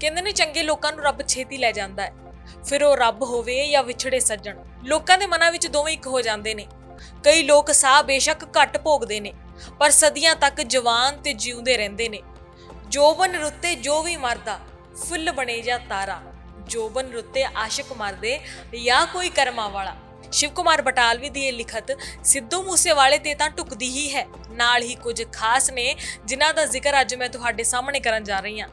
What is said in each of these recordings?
ਕਹਿੰਦੇ ਨੇ ਚੰਗੇ ਲੋਕਾਂ ਨੂੰ ਰੱਬ ਛੇਤੀ ਲੈ ਜਾਂਦਾ ਹੈ। ਫਿਰ ਉਹ ਰੱਬ ਹੋਵੇ ਜਾਂ ਵਿਛੜੇ ਸੱਜਣ, ਲੋਕਾਂ ਦੇ ਮਨਾਂ ਵਿੱਚ ਦੋਵੇਂ ਇੱਕ ਹੋ ਜਾਂਦੇ ਨੇ। ਕਈ ਲੋਕ ਸਾਹ ਬੇਸ਼ੱਕ ਘੱਟ ਭੋਗਦੇ ਨੇ, ਪਰ ਸਦੀਆਂ ਤੱਕ ਜਵਾਨ ਤੇ ਜਿਉਂਦੇ ਰਹਿੰਦੇ ਨੇ। ਜੋਬਨ ਰੁੱਤੇ ਜੋ ਵੀ ਮਰਦਾ, ਫੁੱਲ ਬਣੇ ਜਾਂ ਤਾਰਾ। ਜੋਬਨ ਰੁੱਤੇ ਆਸ਼ਿਕ ਮਰਦੇ ਜਾਂ ਕੋਈ ਕਰਮਾਂ ਵਾਲਾ। ਸ਼ਿਵ ਕੁਮਾਰ ਬਟਾਲਵੀ ਦੀ ਇਹ ਲਿਖਤ ਸਿੱਧੂ ਮੂਸੇਵਾਲੇ ਤੇ ਤਾਂ ਟੁਕਦੀ ਹੀ ਹੈ। ਨਾਲ ਹੀ ਕੁਝ ਖਾਸ ਨੇ, ਜਿਨ੍ਹਾਂ ਦਾ ਜ਼ਿਕਰ ਅੱਜ ਮੈਂ ਤੁਹਾਡੇ ਸਾਹਮਣੇ ਕਰਨ ਜਾ ਰਹੀ ਹਾਂ।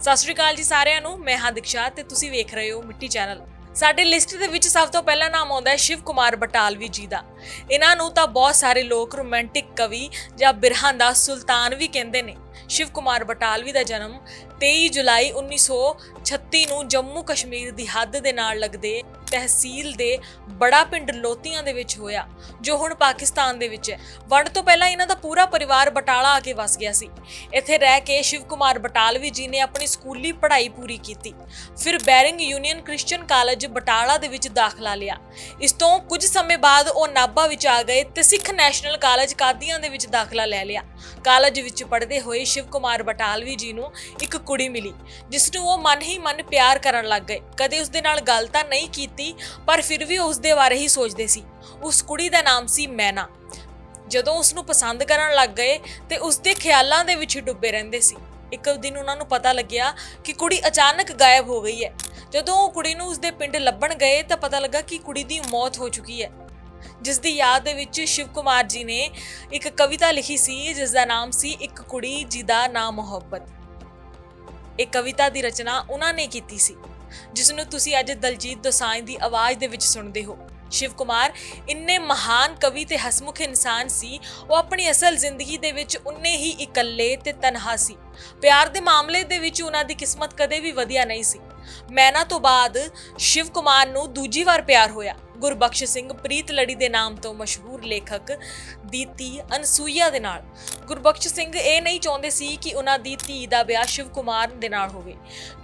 ਸਤਿ ਸ਼੍ਰੀ ਅਕਾਲ ਜੀ ਸਾਰਿਆਂ ਨੂੰ, ਮੈਂ ਹਾਂ ਦਿਕਸ਼ਾ ਤੇ ਤੁਸੀਂ ਵੇਖ ਰਹੇ ਹੋ ਮਿੱਟੀ ਚੈਨਲ। ਸਾਡੇ ਲਿਸਟ ਦੇ ਵਿੱਚ ਸਭ ਤੋਂ ਪਹਿਲਾ ਨਾਮ ਆਉਂਦਾ ਹੈ ਸ਼ਿਵ ਕੁਮਾਰ ਬਟਾਲਵੀ ਜੀ ਦਾ। ਇਹਨਾਂ ਨੂੰ ਤਾਂ ਬਹੁਤ ਸਾਰੇ ਲੋਕ ਰੋਮਾਂਟਿਕ ਕਵੀ ਜਾਂ ਬਿਰਹਾਂ ਦਾ ਸੁਲਤਾਨ ਵੀ ਕਹਿੰਦੇ ਨੇ। ਸ਼ਿਵ ਕੁਮਾਰ ਬਟਾਲਵੀ ਦਾ ਜਨਮ 23 ਜੁਲਾਈ 1936 ਨੂੰ ਜੰਮੂ ਕਸ਼ਮੀਰ ਦੀ ਹੱਦ ਦੇ ਨਾਲ ਲੱਗਦੇ ਤਹਿਸੀਲ ਦੇ ਬੜਾ ਪਿੰਡ ਲੋਤੀਆਂ ਦੇ ਵਿੱਚ ਹੋਇਆ, ਜੋ ਹੁਣ ਪਾਕਿਸਤਾਨ ਦੇ ਵਿੱਚ ਹੈ। ਵੰਡ ਤੋਂ ਪਹਿਲਾਂ ਇਹਨਾਂ ਦਾ ਪੂਰਾ ਪਰਿਵਾਰ ਬਟਾਲਾ ਆ ਕੇ ਵਸ ਗਿਆ ਸੀ। ਇੱਥੇ ਰਹਿ ਕੇ ਸ਼ਿਵ ਕੁਮਾਰ ਬਟਾਲਵੀ ਜੀ ਨੇ ਆਪਣੀ ਸਕੂਲੀ ਪੜ੍ਹਾਈ ਪੂਰੀ ਕੀਤੀ। ਫਿਰ Baring union Christian college Batala ਦੇ ਵਿੱਚ ਦਾਖਲਾ ਲਿਆ। ਇਸ ਤੋਂ ਕੁਝ ਸਮੇਂ ਬਾਅਦ ਉਹ ਨਾਭਾ ਵਿੱਚ ਆ ਗਏ ਤੇ ਸਿੱਖ ਨੈਸ਼ਨਲ ਕਾਲਜ ਕਾਦੀਆਂ ਦੇ ਵਿੱਚ ਦਾਖਲਾ ਲੈ ਲਿਆ। ਕਾਲਜ ਵਿੱਚ ਪੜ੍ਹਦੇ ਹੋਏ ਸ਼ਿਵ ਕੁਮਾਰ ਬਟਾਲਵੀ ਜੀ ਨੂੰ ਇੱਕ ਕੁੜੀ ਮਿਲੀ, ਜਿਸ ਨੂੰ ਉਹ ਮਨ ਹੀ ਮਨ ਪਿਆਰ ਕਰਨ ਲੱਗ ਗਏ। ਕਦੇ ਉਸ ਦੇ ਨਾਲ ਗੱਲ ਤਾਂ ਨਹੀਂ ਕੀਤੀ ਪਰ ਫਿਰ ਵੀ ਉਸ ਦੇ ਬਾਰੇ ਹੀ ਸੋਚਦੇ ਸੀ। ਉਸ ਕੁੜੀ ਦਾ ਨਾਮ ਸੀ ਮੈਨਾ। ਜਦੋਂ ਉਸ ਨੂੰ ਪਸੰਦ ਕਰਨ ਲੱਗ ਗਏ ਤੇ ਉਸ ਦੇ ਖਿਆਲਾਂ ਦੇ ਵਿੱਚ ਹੀ ਡੁੱਬੇ ਰਹਿੰਦੇ ਸੀ। ਇੱਕ ਦਿਨ ਉਹਨਾਂ ਨੂੰ ਪਤਾ ਲੱਗਿਆ ਕਿ ਕੁੜੀ ਅਚਾਨਕ ਗਾਇਬ ਹੋ ਗਈ ਹੈ। ਜਦੋਂ ਉਹ ਕੁੜੀ ਨੂੰ ਉਸਦੇ ਪਿੰਡ ਲੱਭਣ ਗਏ ਤਾਂ ਪਤਾ ਲੱਗਾ ਕਿ ਕੁੜੀ ਦੀ ਮੌਤ ਹੋ ਚੁੱਕੀ ਹੈ। ਜਿਸ ਦੀ ਯਾਦ ਦੇ ਵਿੱਚ ਸ਼ਿਵ ਕੁਮਾਰ ਜੀ ਨੇ ਇੱਕ ਕਵਿਤਾ ਲਿਖੀ ਸੀ ਜਿਸ ਦਾ ਨਾਮ ਸੀ ਇੱਕ ਕੁੜੀ ਜਿਹਦਾ ਨਾਮ ਮੁਹੱਬਤ। ਇਹ ਕਵਿਤਾ ਦੀ ਰਚਨਾ ਉਹਨਾਂ ਨੇ ਕੀਤੀ ਸੀ। ਜਿਸ ਨੂੰ ਤੁਸੀਂ ਅੱਜ ਦਲਜੀਤ ਦੋਸਾਂਝ ਦੀ ਆਵਾਜ਼ ਦੇ ਵਿੱਚ ਸੁਣਦੇ ਹੋ। ਸ਼ਿਵ ਕੁਮਾਰ ਇੰਨੇ ਮਹਾਨ ਕਵੀ ਤੇ ਹਸਮੁਖ ਇਨਸਾਨ ਸੀ, ਉਹ ਆਪਣੀ ਅਸਲ ਜ਼ਿੰਦਗੀ ਦੇ ਵਿੱਚ ਉਨੇ ਹੀ ਇਕੱਲੇ ਤੇ ਤਨਹਾ ਸੀ। ਪਿਆਰ ਦੇ ਮਾਮਲੇ ਦੇ ਵਿੱਚ ਉਹਨਾਂ ਦੀ ਕਿਸਮਤ ਕਦੇ ਵੀ ਵਧੀਆ ਨਹੀਂ ਸੀ। ਮੈਨਾ ਤੋਂ ਬਾਅਦ ਸ਼ਿਵ ਕੁਮਾਰ ਨੂੰ ਦੂਜੀ ਵਾਰ ਪਿਆਰ ਹੋਇਆ। ਗੁਰਬਖਸ਼ ਸਿੰਘ ਪ੍ਰੀਤ ਲੜੀ ਦੇ ਨਾਮ ਤੋਂ ਮਸ਼ਹੂਰ ਲੇਖਕ ਦੀ ਧੀ ਅਨਸੂਈਆ ਦੇ ਨਾਲ। ਗੁਰਬਖਸ਼ ਸਿੰਘ ਇਹ ਨਹੀਂ ਚਾਹੁੰਦੇ ਸੀ ਕਿ ਉਹਨਾਂ ਦੀ ਧੀ ਦਾ ਵਿਆਹ ਸ਼ਿਵ ਕੁਮਾਰ ਦੇ ਨਾਲ ਹੋਵੇ,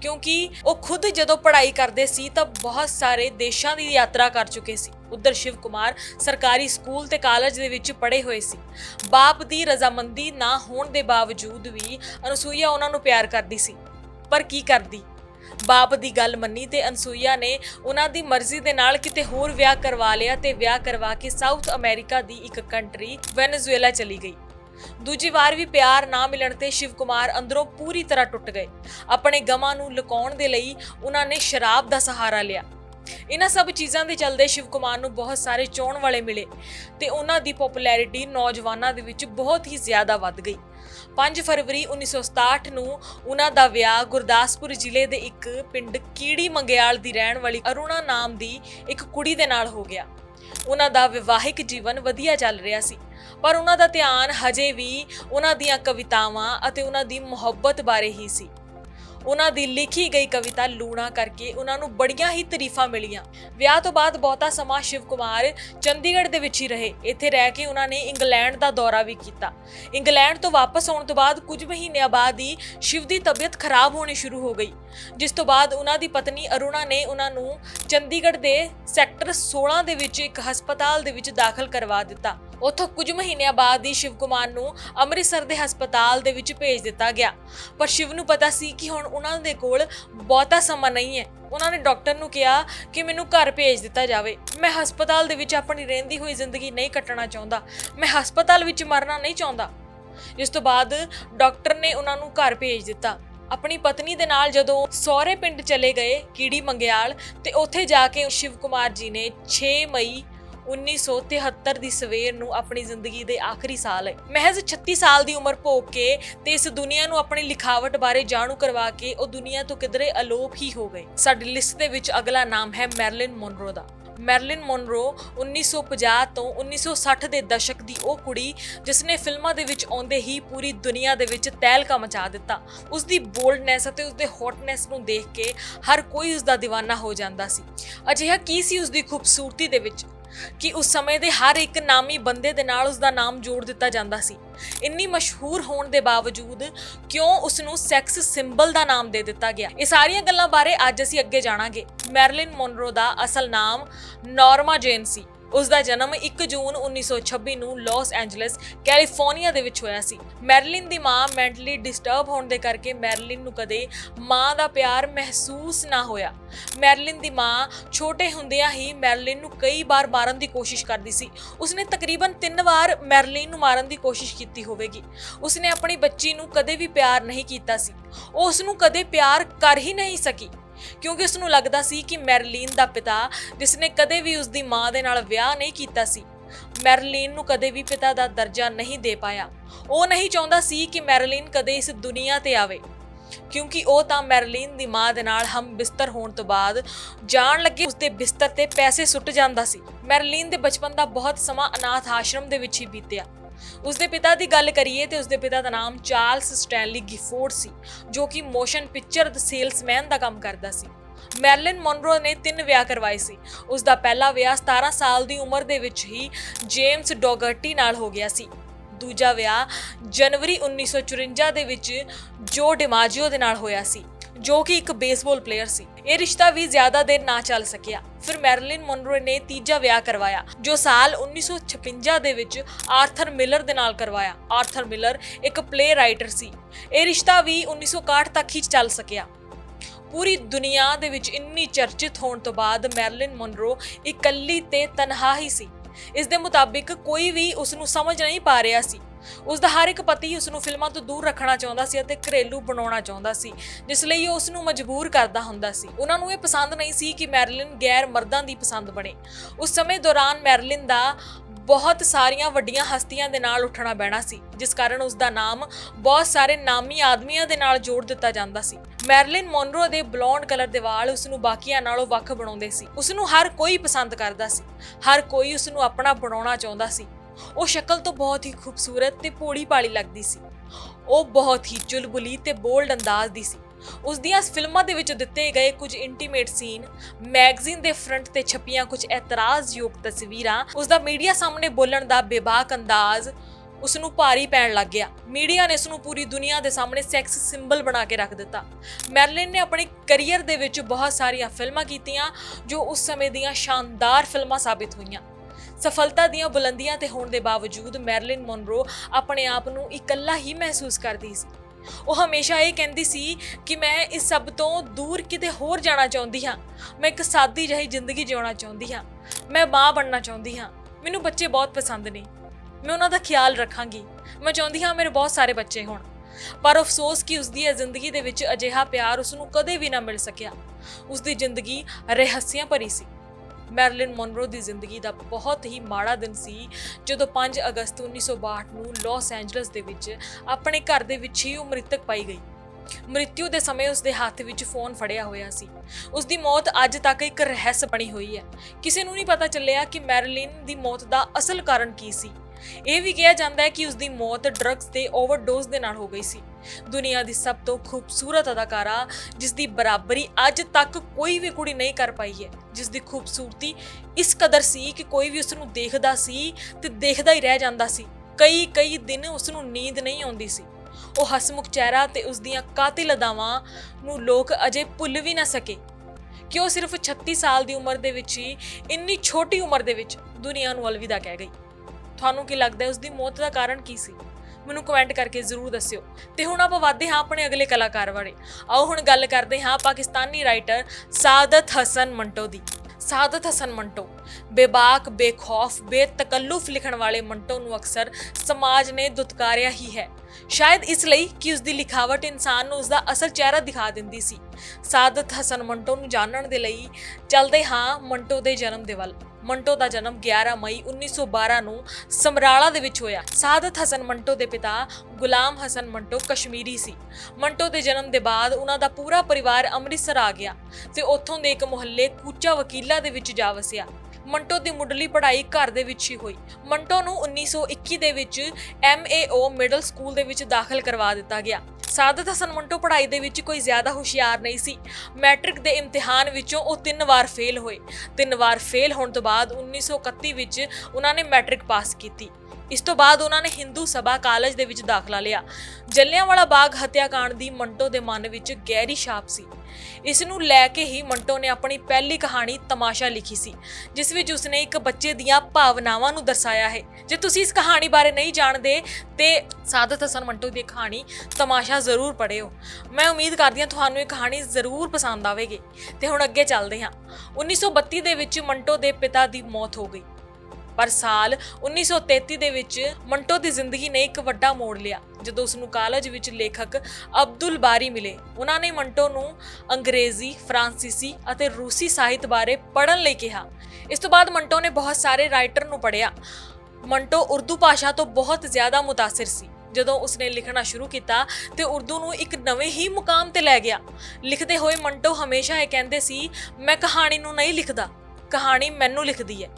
ਕਿਉਂਕਿ ਉਹ ਖੁਦ ਜਦੋਂ ਪੜ੍ਹਾਈ ਕਰਦੇ ਸੀ ਤਾਂ ਬਹੁਤ ਸਾਰੇ ਦੇਸ਼ਾਂ ਦੀ ਯਾਤਰਾ ਕਰ ਚੁੱਕੇ ਸੀ। ਉਧਰ ਸ਼ਿਵ ਕੁਮਾਰ ਸਰਕਾਰੀ ਸਕੂਲ ਤੇ ਕਾਲਜ ਦੇ ਵਿੱਚ ਪੜ੍ਹੇ ਹੋਏ ਸੀ। ਬਾਪ ਦੀ ਰਜ਼ਾਮੰਦੀ ਨਾ ਹੋਣ ਦੇ ਬਾਵਜੂਦ ਵੀ ਅਨਸੂਈਆ ਉਹਨਾਂ ਨੂੰ ਪਿਆਰ ਕਰਦੀ ਸੀ। ਪਰ ਕੀ ਕਰਦੀ? ਬਾਪ ਦੀ ਗੱਲ ਮੰਨੀ ਤੇ ਅਨਸੂਈਆ ਨੇ ਉਹਨਾਂ ਦੀ ਮਰਜ਼ੀ ਦੇ ਨਾਲ ਕਿਤੇ ਹੋਰ ਵਿਆਹ ਕਰਵਾ ਲਿਆ ਤੇ ਵਿਆਹ ਕਰਵਾ ਕੇ ਸਾਊਥ ਅਮਰੀਕਾ ਦੀ ਇੱਕ ਕੰਟਰੀ ਵੈਨੇਜ਼ੁਏਲਾ ਚਲੀ ਗਈ। ਦੂਜੀ ਵਾਰ ਵੀ ਪਿਆਰ ਨਾ ਮਿਲਣ ਤੇ ਸ਼ਿਵ ਕੁਮਾਰ ਅੰਦਰੋਂ ਪੂਰੀ ਤਰ੍ਹਾਂ ਟੁੱਟ ਗਏ। ਆਪਣੇ ਗਮਾਂ ਨੂੰ ਲੁਕਾਉਣ ਦੇ ਲਈ ਉਹਨਾਂ ਨੇ ਸ਼ਰਾਬ ਦਾ ਸਹਾਰਾ ਲਿਆ। ਇਹਨਾਂ ਸਭ ਚੀਜ਼ਾਂ ਦੇ ਚੱਲਦੇ ਸ਼ਿਵ ਕੁਮਾਰ ਨੂੰ ਬਹੁਤ ਸਾਰੇ ਚਾਹਣ ਵਾਲੇ ਮਿਲੇ ਤੇ ਉਹਨਾਂ ਦੀ ਪਪੂਲੈਰਿਟੀ ਨੌਜਵਾਨਾਂ ਦੇ ਵਿੱਚ ਬਹੁਤ ਹੀ ਜ਼ਿਆਦਾ ਵੱਧ ਗਈ। 5 ਫਰਵਰੀ 1967 ਨੂੰ ਉਹਨਾਂ ਦਾ ਵਿਆਹ ਗੁਰਦਾਸਪੁਰ ਜ਼ਿਲ੍ਹੇ ਦੇ ਇੱਕ ਪਿੰਡ ਕੀੜੀ ਮੰਗਿਆਲ ਦੀ ਰਹਿਣ ਵਾਲੀ ਅਰੁਣਾ ਨਾਮ ਦੀ ਇੱਕ ਕੁੜੀ ਦੇ ਨਾਲ ਹੋ ਗਿਆ। ਉਹਨਾਂ ਦਾ ਵਿਵਾਹਿਕ ਜੀਵਨ ਵਧੀਆ ਚੱਲ ਰਿਹਾ ਸੀ, ਪਰ ਉਹਨਾਂ ਦਾ ਧਿਆਨ ਹਜੇ ਵੀ ਉਹਨਾਂ ਦੀਆਂ ਕਵਿਤਾਵਾਂ ਅਤੇ ਉਹਨਾਂ ਦੀ ਮੁਹੱਬਤ ਬਾਰੇ ਹੀ ਸੀ। ਉਹਨਾਂ ਦੀ ਲਿਖੀ ਗਈ ਕਵਿਤਾ ਲੂਣਾ ਕਰਕੇ ਉਹਨਾਂ ਨੂੰ ਬੜੀਆਂ ਹੀ ਤਾਰੀਫਾਂ ਮਿਲੀਆਂ। ਵਿਆਹ ਤੋਂ ਬਾਅਦ ਬਹੁਤਾ ਸਮਾਂ ਸ਼ਿਵ ਕੁਮਾਰ ਚੰਡੀਗੜ੍ਹ ਦੇ ਵਿੱਚ ਹੀ ਰਹੇ। ਇੱਥੇ ਰਹਿ ਕੇ ਉਹਨਾਂ ਨੇ ਇੰਗਲੈਂਡ ਦਾ ਦੌਰਾ ਵੀ ਕੀਤਾ। ਇੰਗਲੈਂਡ ਤੋਂ ਵਾਪਸ ਆਉਣ ਤੋਂ ਬਾਅਦ ਕੁਝ ਮਹੀਨਿਆਂ ਬਾਅਦ ਹੀ ਸ਼ਿਵ ਦੀ ਤਬੀਅਤ ਖਰਾਬ ਹੋਣੀ ਸ਼ੁਰੂ ਹੋ ਗਈ। ਜਿਸ ਤੋਂ ਬਾਅਦ ਉਹਨਾਂ ਦੀ ਪਤਨੀ ਅਰੁਣਾ ਨੇ ਉਹਨਾਂ ਨੂੰ ਚੰਡੀਗੜ੍ਹ ਦੇ ਸੈਕਟਰ 16 ਦੇ ਵਿੱਚ ਇੱਕ ਹਸਪਤਾਲ ਦੇ ਵਿੱਚ ਦਾਖਲ ਕਰਵਾ ਦਿੱਤਾ। ਉੱਥੋਂ ਕੁਝ ਮਹੀਨਿਆਂ ਬਾਅਦ ਹੀ ਸ਼ਿਵ ਕੁਮਾਰ ਨੂੰ ਅੰਮ੍ਰਿਤਸਰ ਦੇ ਹਸਪਤਾਲ ਦੇ ਵਿੱਚ ਭੇਜ ਦਿੱਤਾ ਗਿਆ। ਪਰ ਸ਼ਿਵ ਨੂੰ ਪਤਾ ਸੀ ਕਿ ਹੁਣ ਉਹਨਾਂ ਦੇ ਕੋਲ ਬਹੁਤਾ ਸਮਾਂ ਨਹੀਂ ਹੈ। ਉਹਨਾਂ ਨੇ ਡਾਕਟਰ ਨੂੰ ਕਿਹਾ ਕਿ ਮੈਨੂੰ ਘਰ ਭੇਜ ਦਿੱਤਾ ਜਾਵੇ। ਮੈਂ ਹਸਪਤਾਲ ਦੇ ਵਿੱਚ ਆਪਣੀ ਰਹਿੰਦੀ ਹੋਈ ਜ਼ਿੰਦਗੀ ਨਹੀਂ ਕੱਟਣਾ ਚਾਹੁੰਦਾ। ਮੈਂ ਹਸਪਤਾਲ ਵਿੱਚ ਮਰਨਾ ਨਹੀਂ ਚਾਹੁੰਦਾ। ਜਿਸ ਤੋਂ ਬਾਅਦ ਡਾਕਟਰ ਨੇ ਉਹਨਾਂ ਨੂੰ ਘਰ ਭੇਜ ਦਿੱਤਾ। ਆਪਣੀ ਪਤਨੀ ਦੇ ਨਾਲ ਜਦੋਂ ਸਹੁਰੇ ਪਿੰਡ ਚਲੇ ਗਏ ਕੀੜੀ ਮੰਗਿਆਲ ਤੇ ਉੱਥੇ ਜਾ ਕੇ ਸ਼ਿਵ ਕੁਮਾਰ ਜੀ ਨੇ 6 ਮਈ 1973 ਦੀ ਸਵੇਰ ਨੂੰ ਆਪਣੀ ਜ਼ਿੰਦਗੀ ਦੇ ਆਖਰੀ ਸਾਲ ਹੈ। ਮਹਿਜ਼ 36 ਸਾਲ ਦੀ ਉਮਰ ਭੋਗ ਕੇ ਤੇ ਇਸ ਦੁਨੀਆ ਨੂੰ ਆਪਣੀ ਲਿਖਾਵਟ ਬਾਰੇ ਜਾਣੂ ਕਰਵਾ ਕੇ ਉਹ ਦੁਨੀਆ ਤੋਂ ਕਿਧਰੇ ਅਲੋਪ ਹੀ ਹੋ ਗਏ। ਸਾਡੀ ਲਿਸਟ ਦੇ ਵਿੱਚ ਅਗਲਾ ਨਾਮ ਹੈ ਮੈਰਲਿਨ ਮੋਨਰੋ ਦਾ। ਮੈਰਲਿਨ ਮੋਨਰੋ 1950 ਤੋਂ 1960 ਦੇ ਦਸ਼ਕ ਦੀ ਉਹ ਕੁੜੀ ਜਿਸ ਨੇ ਫਿਲਮਾਂ ਦੇ ਵਿੱਚ ਆਉਂਦੇ ਹੀ ਪੂਰੀ ਦੁਨੀਆ ਦੇ ਵਿੱਚ ਤਹਿਲਕਾ ਮਚਾ ਦਿੱਤਾ। ਉਸ ਦੀ ਬੋਲਡਨੈਸ ਅਤੇ ਉਸ ਦੇ ਹੌਟਨੈਸ ਨੂੰ ਦੇਖ ਕੇ ਹਰ ਕੋਈ ਉਸ ਦਾ دیਵਾਨਾ ਹੋ ਜਾਂਦਾ ਸੀ। ਅਜਿਹਾ ਕੀ ਸੀ ਉਸ ਦੀ ਖੂਬਸੂਰਤੀ ਦੇ ਵਿੱਚ? ਕਿ ਉਸ ਸਮੇਂ ਦੇ ਹਰ ਇੱਕ ਨਾਮੀ ਬੰਦੇ ਦੇ ਨਾਲ ਉਸ ਦਾ ਨਾਮ ਜੋੜ ਦਿੱਤਾ ਜਾਂਦਾ ਸੀ। ਇੰਨੀ ਮਸ਼ਹੂਰ ਹੋਣ ਦੇ ਬਾਵਜੂਦ ਕਿਉਂ ਉਸ ਨੂੰ ਸੈਕਸ ਸਿੰਬਲ ਦਾ ਨਾਮ ਦੇ ਦਿੱਤਾ ਗਿਆ? ਇਹ ਸਾਰੀਆਂ ਗੱਲਾਂ ਬਾਰੇ ਅੱਜ ਅਸੀਂ ਅੱਗੇ ਜਾਣਾਂਗੇ। ਮੈਰਲਿਨ ਮੋਨਰੋ ਦਾ ਅਸਲ ਨਾਮ ਨੋਰਮਾ ਜੇਨ ਸੀ। ਉਸ ਦਾ ਜਨਮ 1 ਜੂਨ 1926 ਨੂੰ ਲਾਸ ਐਂਜਲਸ ਕੈਲੀਫੋਰਨੀਆ ਦੇ ਵਿੱਚ ਹੋਇਆ ਸੀ। ਮੈਰਲਿਨ ਦੀ ਮਾਂ ਮੈਂਟਲੀ ਡਿਸਟਰਬ ਹੋਣ ਦੇ ਕਰਕੇ ਮੈਰਲਿਨ ਨੂੰ ਕਦੇ ਮਾਂ ਦਾ ਪਿਆਰ ਮਹਿਸੂਸ ਨਾ ਹੋਇਆ। ਮੈਰਲਿਨ ਦੀ ਮਾਂ ਛੋਟੇ ਹੁੰਦਿਆਂ ਹੀ ਮੈਰਲਿਨ ਨੂੰ ਕਈ ਵਾਰ ਮਾਰਨ ਦੀ ਕੋਸ਼ਿਸ਼ ਕਰਦੀ ਸੀ। ਉਸਨੇ ਤਕਰੀਬਨ 3 ਵਾਰ ਮੈਰਲਿਨ ਨੂੰ ਮਾਰਨ ਦੀ ਕੋਸ਼ਿਸ਼ ਕੀਤੀ ਹੋਵੇਗੀ। ਉਸਨੇ ਆਪਣੀ ਬੱਚੀ ਨੂੰ ਕਦੇ ਵੀ ਪਿਆਰ ਨਹੀਂ ਕੀਤਾ ਸੀ। ਉਹ ਉਸ ਨੂੰ ਕਦੇ ਪਿਆਰ ਕਰ ਹੀ ਨਹੀਂ ਸਕੀ। ਕਿਉਂਕਿ ਉਸ ਨੂੰ ਲੱਗਦਾ ਸੀ ਕਿ ਮੈਰਲੀਨ ਦਾ ਪਿਤਾ, ਜਿਸਨੇ ਕਦੇ ਵੀ ਉਸ ਦੀ ਮਾਂ ਦੇ ਨਾਲ ਵਿਆਹ ਨਹੀਂ ਕੀਤਾ ਸੀ, ਮੈਰਲੀਨ ਨੂੰ ਕਦੇ ਵੀ ਪਿਤਾ ਦਾ ਦਰਜਾ ਨਹੀਂ ਦੇ ਪਾਇਆ। ਉਹ ਨਹੀਂ ਚਾਹੁੰਦਾ ਸੀ ਕਿ ਮੈਰਲੀਨ ਕਦੇ ਇਸ ਦੁਨੀਆ ਤੇ ਆਵੇ। ਕਿਉਂਕਿ ਉਹ ਤਾਂ ਮੈਰਲੀਨ ਦੀ ਮਾਂ ਦੇ ਨਾਲ ਹਮ ਬਿਸਤਰ ਹੋਣ ਤੋਂ ਬਾਅਦ ਜਾਣ ਲੱਗੇ, ਉਸਦੇ ਬਿਸਤਰ ਤੇ ਪੈਸੇ ਸੁੱਟ ਜਾਂਦਾ ਸੀ। ਮੈਰਲੀਨ ਦੇ ਬਚਪਨ ਦਾ ਬਹੁਤ ਸਮਾਂ ਅਨਾਥ ਆਸ਼ਰਮ ਦੇ ਵਿੱਚ ਹੀ ਬੀਤਿਆ। ਉਸਦੇ ਪਿਤਾ ਦੀ ਗੱਲ ਕਰੀਏ ਤੇ ਉਸਦੇ ਪਿਤਾ ਦਾ ਨਾਮ ਚਾਰਲਸ ਸਟੈਨਲੀ ਗਿਫੋਰਡ ਸੀ, ਜੋ ਕਿ ਮੋਸ਼ਨ ਪਿਕਚਰ ਦਾ ਸੇਲਸਮੈਨ ਦਾ ਕੰਮ ਕਰਦਾ ਸੀ। ਮੈਰਲਿਨ ਮੌਨਰੋ ਨੇ ਤਿੰਨ ਵਿਆਹ ਕਰਵਾਏ ਸੀ। ਉਸ ਦਾ ਪਹਿਲਾ ਵਿਆਹ 17 ਸਾਲ ਦੀ ਉਮਰ ਦੇ ਵਿੱਚ ਹੀ ਜੇਮਸ ਡੋਗਰਟੀ ਨਾਲ ਹੋ ਗਿਆ ਸੀ। ਦੂਜਾ ਵਿਆਹ ਜਨਵਰੀ 1954 ਦੇ ਵਿੱਚ ਜੋ ਡਿਮਾਜੀਓ ਦੇ ਨਾਲ ਹੋਇਆ ਸੀ। ਜੋ ਕਿ ਇੱਕ ਬੇਸਬਾਲ ਪਲੇਅਰ ਸੀ। ਇਹ ਰਿਸ਼ਤਾ ਵੀ ਜ਼ਿਆਦਾ ਦੇਰ ਨਾ ਚੱਲ ਸਕਿਆ। ਫਿਰ ਮੈਰਲਿਨ ਮੌਨਰੋ ਨੇ ਤੀਜਾ ਵਿਆਹ ਕਰਵਾਇਆ, ਜੋ ਸਾਲ 1956 ਦੇ ਵਿੱਚ ਆਰਥਰ ਮਿਲਰ ਦੇ ਨਾਲ ਕਰਵਾਇਆ। ਆਰਥਰ ਮਿਲਰ ਇੱਕ ਪਲੇ ਰਾਈਟਰ ਸੀ। ਇਹ ਰਿਸ਼ਤਾ ਵੀ 1961 ਤੱਕ ਹੀ ਚੱਲ ਸਕਿਆ। ਪੂਰੀ ਦੁਨੀਆ ਦੇ ਵਿੱਚ ਇੰਨੀ ਚਰਚਿਤ ਹੋਣ ਤੋਂ ਬਾਅਦ ਮੈਰਲਿਨ ਮੌਨਰੋ ਇਕੱਲੀ ਤੇ ਤਨਹਾ ਹੀ ਸੀ। ਇਸ ਦੇ ਮੁਤਾਬਿਕ ਕੋਈ ਵੀ ਉਸ ਨੂੰ ਸਮਝ ਨਹੀਂ ਪਾ ਰਿਹਾ ਸੀ। ਉਸ ਦਾ ਹਰ ਇੱਕ ਪਤੀ ਉਸ ਨੂੰ ਫਿਲਮਾਂ ਤੋਂ ਦੂਰ ਰੱਖਣਾ ਚਾਹੁੰਦਾ ਸੀ ਅਤੇ ਘਰੇਲੂ ਬਣਾਉਣਾ ਚਾਹੁੰਦਾ ਸੀ, ਜਿਸ ਲਈ ਉਹ ਉਸ ਨੂੰ ਮਜਬੂਰ ਕਰਦਾ ਹੁੰਦਾ ਸੀ। ਉਹਨਾਂ ਨੂੰ ਇਹ ਪਸੰਦ ਨਹੀਂ ਸੀ ਕਿ ਮੈਰਲਿਨ ਗੈਰ ਮਰਦਾਂ ਦੀ ਪਸੰਦ ਬਣੇ। ਉਸ ਸਮੇਂ ਦੌਰਾਨ ਮੈਰਲਿਨ ਦਾ ਬਹੁਤ ਸਾਰੀਆਂ ਵੱਡੀਆਂ ਹਸਤੀਆਂ ਦੇ ਨਾਲ ਉੱਠਣਾ ਬਹਿਣਾ ਸੀ, ਜਿਸ ਕਾਰਨ ਉਸ ਦਾ ਨਾਮ ਬਹੁਤ ਸਾਰੇ ਨਾਮੀ ਆਦਮੀਆਂ ਦੇ ਨਾਲ ਜੋੜ ਦਿੱਤਾ ਜਾਂਦਾ ਸੀ। ਮੈਰਲਿਨ ਮੋਨਰੋ ਦੇ ਬਲੌਂਡ ਕਲਰ ਦੇ ਵਾਲ ਉਸ ਨੂੰ ਬਾਕੀਆਂ ਨਾਲੋਂ ਵੱਖ ਬਣਾਉਂਦੇ ਸੀ। ਉਸ ਨੂੰ ਹਰ ਕੋਈ ਪਸੰਦ ਕਰਦਾ ਸੀ। ਹਰ ਕੋਈ ਉਸ ਨੂੰ ਆਪਣਾ ਬਣਾਉਣਾ ਚਾਹੁੰਦਾ ਸੀ। ਉਹ ਸ਼ਕਲ ਤੋਂ ਬਹੁਤ ਹੀ ਖੂਬਸੂਰਤ ਤੇ ਪੋੜੀ ਪਾਲੀ ਲੱਗਦੀ ਸੀ। ਉਹ ਬਹੁਤ ਹੀ ਚੁਲਬੁਲੀ ਤੇ ਬੋਲਡ ਅੰਦਾਜ਼ ਦੀ ਸੀ। ਉਸ ਦੀਆਂ ਫਿਲਮਾਂ ਦੇ ਵਿੱਚ ਦਿੱਤੇ ਗਏ ਕੁਝ ਇੰਟੀਮੇਟ ਸੀਨ ਮੈਗਜ਼ੀਨ ਦੇ ਫਰੰਟ ਤੇ ਛਪੀਆਂ ਕੁਝ ਇਤਰਾਜ਼ਯੋਗ ਤਸਵੀਰਾਂ, ਉਸ ਦਾ ਮੀਡੀਆ ਸਾਹਮਣੇ ਬੋਲਣ ਦਾ ਬੇਬਾਕ ਅੰਦਾਜ਼, ਉਸ ਨੂੰ ਭਾਰੀ ਪੈਣ ਲੱਗ ਗਿਆ। ਮੀਡੀਆ ਨੇ ਉਸ ਨੂੰ ਪੂਰੀ ਦੁਨੀਆ ਦੇ ਸਾਹਮਣੇ ਸੈਕਸ ਸਿੰਬਲ ਬਣਾ ਕੇ ਰੱਖ ਦਿੱਤਾ। ਮੈਰਲਿਨ ਨੇ ਆਪਣੇ ਕੈਰੀਅਰ ਦੇ ਵਿੱਚ ਬਹੁਤ ਸਾਰੀਆਂ ਫਿਲਮਾਂ ਕੀਤੀਆਂ ਜੋ ਉਸ ਸਮੇਂ ਦੀਆਂ ਸ਼ਾਨਦਾਰ ਫਿਲਮਾਂ ਸਾਬਿਤ ਹੋਈਆਂ। ਸਫਲਤਾ ਦੀਆਂ ਬੁਲੰਦੀਆਂ ਤੇ ਹੋਣ ਦੇ ਬਾਵਜੂਦ ਮੈਰਲਿਨ ਮੋਨਰੋ ਆਪਣੇ ਆਪ ਨੂੰ ਇਕੱਲਾ ਹੀ ਮਹਿਸੂਸ ਕਰਦੀ ਸੀ। ਉਹ ਹਮੇਸ਼ਾ ਇਹ ਕਹਿੰਦੀ ਸੀ ਕਿ ਮੈਂ ਇਸ ਸਭ ਤੋਂ ਦੂਰ ਕਿਤੇ ਹੋਰ ਜਾਣਾ ਚਾਹੁੰਦੀ ਹਾਂ। ਮੈਂ ਇੱਕ ਸਾਦੀ ਜਿਹੀ ਜ਼ਿੰਦਗੀ ਜਿਉਣਾ ਚਾਹੁੰਦੀ ਹਾਂ। ਮੈਂ ਮਾਂ ਬਣਨਾ ਚਾਹੁੰਦੀ ਹਾਂ। ਮੈਨੂੰ ਬੱਚੇ ਬਹੁਤ ਪਸੰਦ ਨੇ। ਮੈਂ ਉਹਨਾਂ ਦਾ ਖਿਆਲ ਰੱਖਾਂਗੀ। ਮੈਂ ਚਾਹੁੰਦੀ ਹਾਂ ਮੇਰੇ ਬਹੁਤ ਸਾਰੇ ਬੱਚੇ ਹੋਣ। ਪਰ ਅਫਸੋਸ ਕਿ ਉਸ ਦੀ ਇਹ ਜ਼ਿੰਦਗੀ ਦੇ ਵਿੱਚ ਅਜਿਹਾ ਪਿਆਰ ਉਸ ਨੂੰ ਕਦੇ ਵੀ ਨਾ ਮਿਲ ਸਕਿਆ। ਉਸ ਦੀ ਜ਼ਿੰਦਗੀ ਰਹੱਸਿਆਂ ਭਰੀ ਸੀ। ਮੈਰਲਿਨ ਮੋਨਰੋ ਦੀ ਜ਼ਿੰਦਗੀ ਦਾ ਬਹੁਤ ਹੀ ਮਾੜਾ ਦਿਨ ਸੀ, ਜਦੋਂ 5 ਅਗਸਤ 1962 ਨੂੰ ਲਾਸ ਐਂਜਲਸ ਦੇ ਵਿੱਚ ਆਪਣੇ ਘਰ ਦੇ ਵਿੱਚ ਹੀ ਉਹ ਮ੍ਰਿਤਕ ਪਾਈ ਗਈ। ਮ੍ਰਿਤਿੂ ਦੇ ਸਮੇਂ ਉਸ ਦੇ ਹੱਥ ਵਿੱਚ ਫੋਨ ਫੜਿਆ ਹੋਇਆ ਸੀ। ਉਸ ਦੀ ਮੌਤ ਅੱਜ ਤੱਕ ਇੱਕ ਰਹੱਸ ਬਣੀ ਹੋਈ ਹੈ। ਕਿਸੇ ਨੂੰ ਨਹੀਂ ਪਤਾ ਚੱਲਿਆ ਕਿ ਮੈਰਲਿਨ ਦੀ ਮੌਤ ਦਾ ਅਸਲ ਕਾਰਨ ਕੀ ਸੀ। ਇਹ ਵੀ ਕਿਹਾ ਜਾਂਦਾ ਹੈ ਕਿ ਉਸ ਦੀ ਮੌਤ ਡਰੱਗਸ ਦੇ ਓਵਰਡੋਜ਼ ਦੇ ਨਾਲ ਹੋ ਗਈ ਸੀ। ਦੁਨੀਆ ਦੀ ਸਭ ਤੋਂ ਖੂਬਸੂਰਤ ਅਦਾਕਾਰਾ ਜਿਸ ਦੀ ਬਰਾਬਰੀ ਅੱਜ ਤੱਕ ਕੋਈ ਵੀ ਕੁੜੀ ਨਹੀਂ ਕਰ ਪਾਈ ਹੈ। ਜਿਸ ਦੀ ਖੂਬਸੂਰਤੀ ਇਸ ਕਦਰ ਸੀ ਕਿ ਕੋਈ ਵੀ ਉਸ ਨੂੰ ਦੇਖਦਾ ਸੀ ਤੇ ਦੇਖਦਾ ਹੀ ਰਹਿ ਜਾਂਦਾ ਸੀ। ਕਈ ਕਈ ਦਿਨ ਉਸ ਨੂੰ ਨੀਂਦ ਨਹੀਂ ਆਉਂਦੀ ਸੀ। ਉਹ ਹਸਮੁਖ ਚਿਹਰਾ ਤੇ ਉਸ ਦੀਆਂ ਕਾਤਿਲ ਅਦਾਵਾਂ ਨੂੰ ਲੋਕ ਅਜੇ ਭੁੱਲ ਵੀ ਨਾ ਸਕੇ। ਕਿ ਉਹ ਸਿਰਫ 36 ਸਾਲ ਦੀ ਉਮਰ ਦੇ ਵਿੱਚ ਹੀ, ਇੰਨੀ ਛੋਟੀ ਉਮਰ ਦੇ ਵਿੱਚ ਦੁਨੀਆ ਨੂੰ ਅਲਵਿਦਾ ਕਹਿ ਗਈ। ਤੁਹਾਨੂੰ ਕੀ ਲੱਗਦਾ ਹੈ ਉਸ ਦੀ ਮੌਤ ਦਾ ਕਾਰਨ ਕੀ ਸੀ? ਮੈਨੂੰ ਕਮੈਂਟ ਕਰਕੇ ਜ਼ਰੂਰ ਦੱਸਿਓ। ਤੇ ਹੁਣ ਆਪਾਂ ਵਧਦੇ ਹਾਂ ਆਪਣੇ ਅਗਲੇ ਕਲਾਕਾਰ ਬਾਰੇ। ਆਓ ਹੁਣ ਗੱਲ ਕਰਦੇ ਹਾਂ ਪਾਕਿਸਤਾਨੀ ਰਾਈਟਰ ਸਾਦਤ ਹਸਨ ਮੰਟੋ ਦੀ। ਸਾਦਤ ਹਸਨ ਮੰਟੋ, ਬੇਬਾਕ, ਬੇਖੌਫ, ਬੇਤਕਲੁਫ ਲਿਖਣ ਵਾਲੇ ਮੰਟੋ ਨੂੰ ਅਕਸਰ ਸਮਾਜ ਨੇ ਦੁਤਕਾਰਿਆ ਹੀ ਹੈ। ਸ਼ਾਇਦ ਇਸ ਲਈ ਕਿ ਉਸ ਦੀ ਲਿਖਾਵਟ ਇਨਸਾਨ ਨੂੰ ਉਸ ਦਾ ਅਸਲ ਚਿਹਰਾ ਦਿਖਾ ਦਿੰਦੀ ਸੀ। ਸਾਦਤ ਹਸਨ ਮੰਟੋ ਨੂੰ ਜਾਣਨ ਦੇ ਲਈ ਚੱਲਦੇ ਹਾਂ ਮੰਟੋ ਦੇ ਜਨਮ ਦੇ ਵੱਲ। ਮੰਟੋ ਦਾ ਜਨਮ 11 ਮਈ 1912 ਨੂੰ ਸਮਰਾਲਾ ਦੇ ਵਿੱਚ ਹੋਇਆ। ਸਾਦਤ ਹਸਨ ਮੰਟੋ ਦੇ ਪਿਤਾ ਗੁਲਾਮ ਹਸਨ ਮੰਟੋ ਕਸ਼ਮੀਰੀ ਸੀ। ਮੰਟੋ ਦੇ ਜਨਮ ਦੇ ਬਾਅਦ ਉਹਨਾਂ ਦਾ ਪੂਰਾ ਪਰਿਵਾਰ ਅੰਮ੍ਰਿਤਸਰ ਆ ਗਿਆ ਤੇ ਉੱਥੋਂ ਦੇ ਇੱਕ ਮੁਹੱਲੇ ਕੂਚਾ ਵਕੀਲਾ ਦੇ ਵਿੱਚ ਜਾ ਵਸਿਆ। ਮੰਟੋ ਦੀ ਮੁੱਢਲੀ ਪੜ੍ਹਾਈ ਘਰ ਦੇ ਵਿੱਚ ਹੀ ਹੋਈ। ਮੰਟੋ ਨੂੰ 1921 ਦੇ ਵਿੱਚ MAO ਮਿਡਲ ਸਕੂਲ ਦੇ ਵਿੱਚ ਦਾਖਲ ਕਰਵਾ ਦਿੱਤਾ ਗਿਆ। ਸਾਦਤ ਹਸਨ ਮੰਟੋ ਪੜ੍ਹਾਈ ਦੇ ਵਿੱਚ ਕੋਈ ਜ਼ਿਆਦਾ ਹੁਸ਼ਿਆਰ ਨਹੀਂ ਸੀ। ਮੈਟ੍ਰਿਕ ਦੇ ਇਮਤਿਹਾਨ ਵਿੱਚੋਂ ਉਹ ਤਿੰਨ ਵਾਰ ਫੇਲ ਹੋਏ। ਤਿੰਨ ਵਾਰ ਫੇਲ ਹੋਣ ਤੋਂ ਬਾਅਦ 1931 ਵਿੱਚ ਉਹਨਾਂ ਨੇ ਮੈਟ੍ਰਿਕ ਪਾਸ ਕੀਤੀ। ਇਸ ਤੋਂ ਬਾਅਦ ਉਹਨਾਂ ਨੇ ਹਿੰਦੂ ਸਭਾ ਕਾਲਜ ਦੇ ਵਿੱਚ ਦਾਖਲਾ ਲਿਆ। ਜਲਿਆਂਵਾਲਾ ਬਾਗ ਹੱਤਿਆਕਾਂਡ ਦੀ ਮੰਟੋ ਦੇ ਮਨ ਵਿੱਚ ਗਹਿਰੀ ਛਾਪ ਸੀ। ਇਸ ਨੂੰ ਲੈ ਕੇ ਹੀ ਮੰਟੋ ਨੇ ਆਪਣੀ ਪਹਿਲੀ ਕਹਾਣੀ ਤਮਾਸ਼ਾ ਲਿਖੀ ਸੀ, ਜਿਸ ਵਿੱਚ ਉਸਨੇ ਇੱਕ ਬੱਚੇ ਦੀਆਂ ਭਾਵਨਾਵਾਂ ਨੂੰ ਦਰਸਾਇਆ ਹੈ। ਜੇ ਤੁਸੀਂ ਇਸ ਕਹਾਣੀ ਬਾਰੇ ਨਹੀਂ ਜਾਣਦੇ, ਤੇ ਸਾਦਤ ਹਸਨ ਮੰਟੋ ਦੀ ਕਹਾਣੀ ਤਮਾਸ਼ਾ ਜ਼ਰੂਰ ਪੜ੍ਹਿਓ। ਮੈਂ ਉਮੀਦ ਕਰਦੀ ਹਾਂ ਤੁਹਾਨੂੰ ਇਹ ਕਹਾਣੀ ਜ਼ਰੂਰ ਪਸੰਦ ਆਵੇਗੀ। ਤੇ ਹੁਣ ਅੱਗੇ ਚੱਲਦੇ ਹਾਂ। 1932 ਦੇ ਵਿੱਚ ਮੰਟੋ ਦੇ ਪਿਤਾ ਦੀ ਮੌਤ ਹੋ ਗਈ। ਪਰ ਸਾਲ 1933 ਦੇ ਵਿੱਚ ਮੰਟੋ ਦੀ ਜ਼ਿੰਦਗੀ ਨੇ ਇੱਕ ਵੱਡਾ ਮੋੜ ਲਿਆ, ਜਦੋਂ ਉਸ ਨੂੰ ਕਾਲਜ ਵਿੱਚ ਲੇਖਕ ਅਬਦੁਲ ਬਾਰੀ ਮਿਲੇ। ਉਹਨਾਂ ਨੇ ਮੰਟੋ ਨੂੰ ਅੰਗਰੇਜ਼ੀ, ਫਰਾਂਸੀਸੀ ਅਤੇ ਰੂਸੀ ਸਾਹਿਤ ਬਾਰੇ ਪੜ੍ਹਨ ਲਈ ਕਿਹਾ। ਇਸ ਤੋਂ ਬਾਅਦ ਮੰਟੋ ਨੇ ਬਹੁਤ ਸਾਰੇ ਰਾਈਟਰ ਨੂੰ ਪੜ੍ਹਿਆ। ਮੰਟੋ ਉਰਦੂ ਭਾਸ਼ਾ ਤੋਂ ਬਹੁਤ ਜ਼ਿਆਦਾ ਮੁਤਾਸਿਰ ਸੀ। ਜਦੋਂ ਉਸਨੇ ਲਿਖਣਾ ਸ਼ੁਰੂ ਕੀਤਾ ਤੇ ਉਰਦੂ ਨੂੰ ਇੱਕ ਨਵੇਂ ਹੀ ਮੁਕਾਮ ਤੇ ਲੈ ਗਿਆ। ਲਿਖਦੇ ਹੋਏ ਮੰਟੋ ਹਮੇਸ਼ਾ ਇਹ ਕਹਿੰਦੇ ਸੀ, ਮੈਂ ਕਹਾਣੀ ਨੂੰ ਨਹੀਂ ਲਿਖਦਾ। ਕਹਾਣੀ ਮੈਨੂੰ ਲਿਖਦੀ ਹੈ।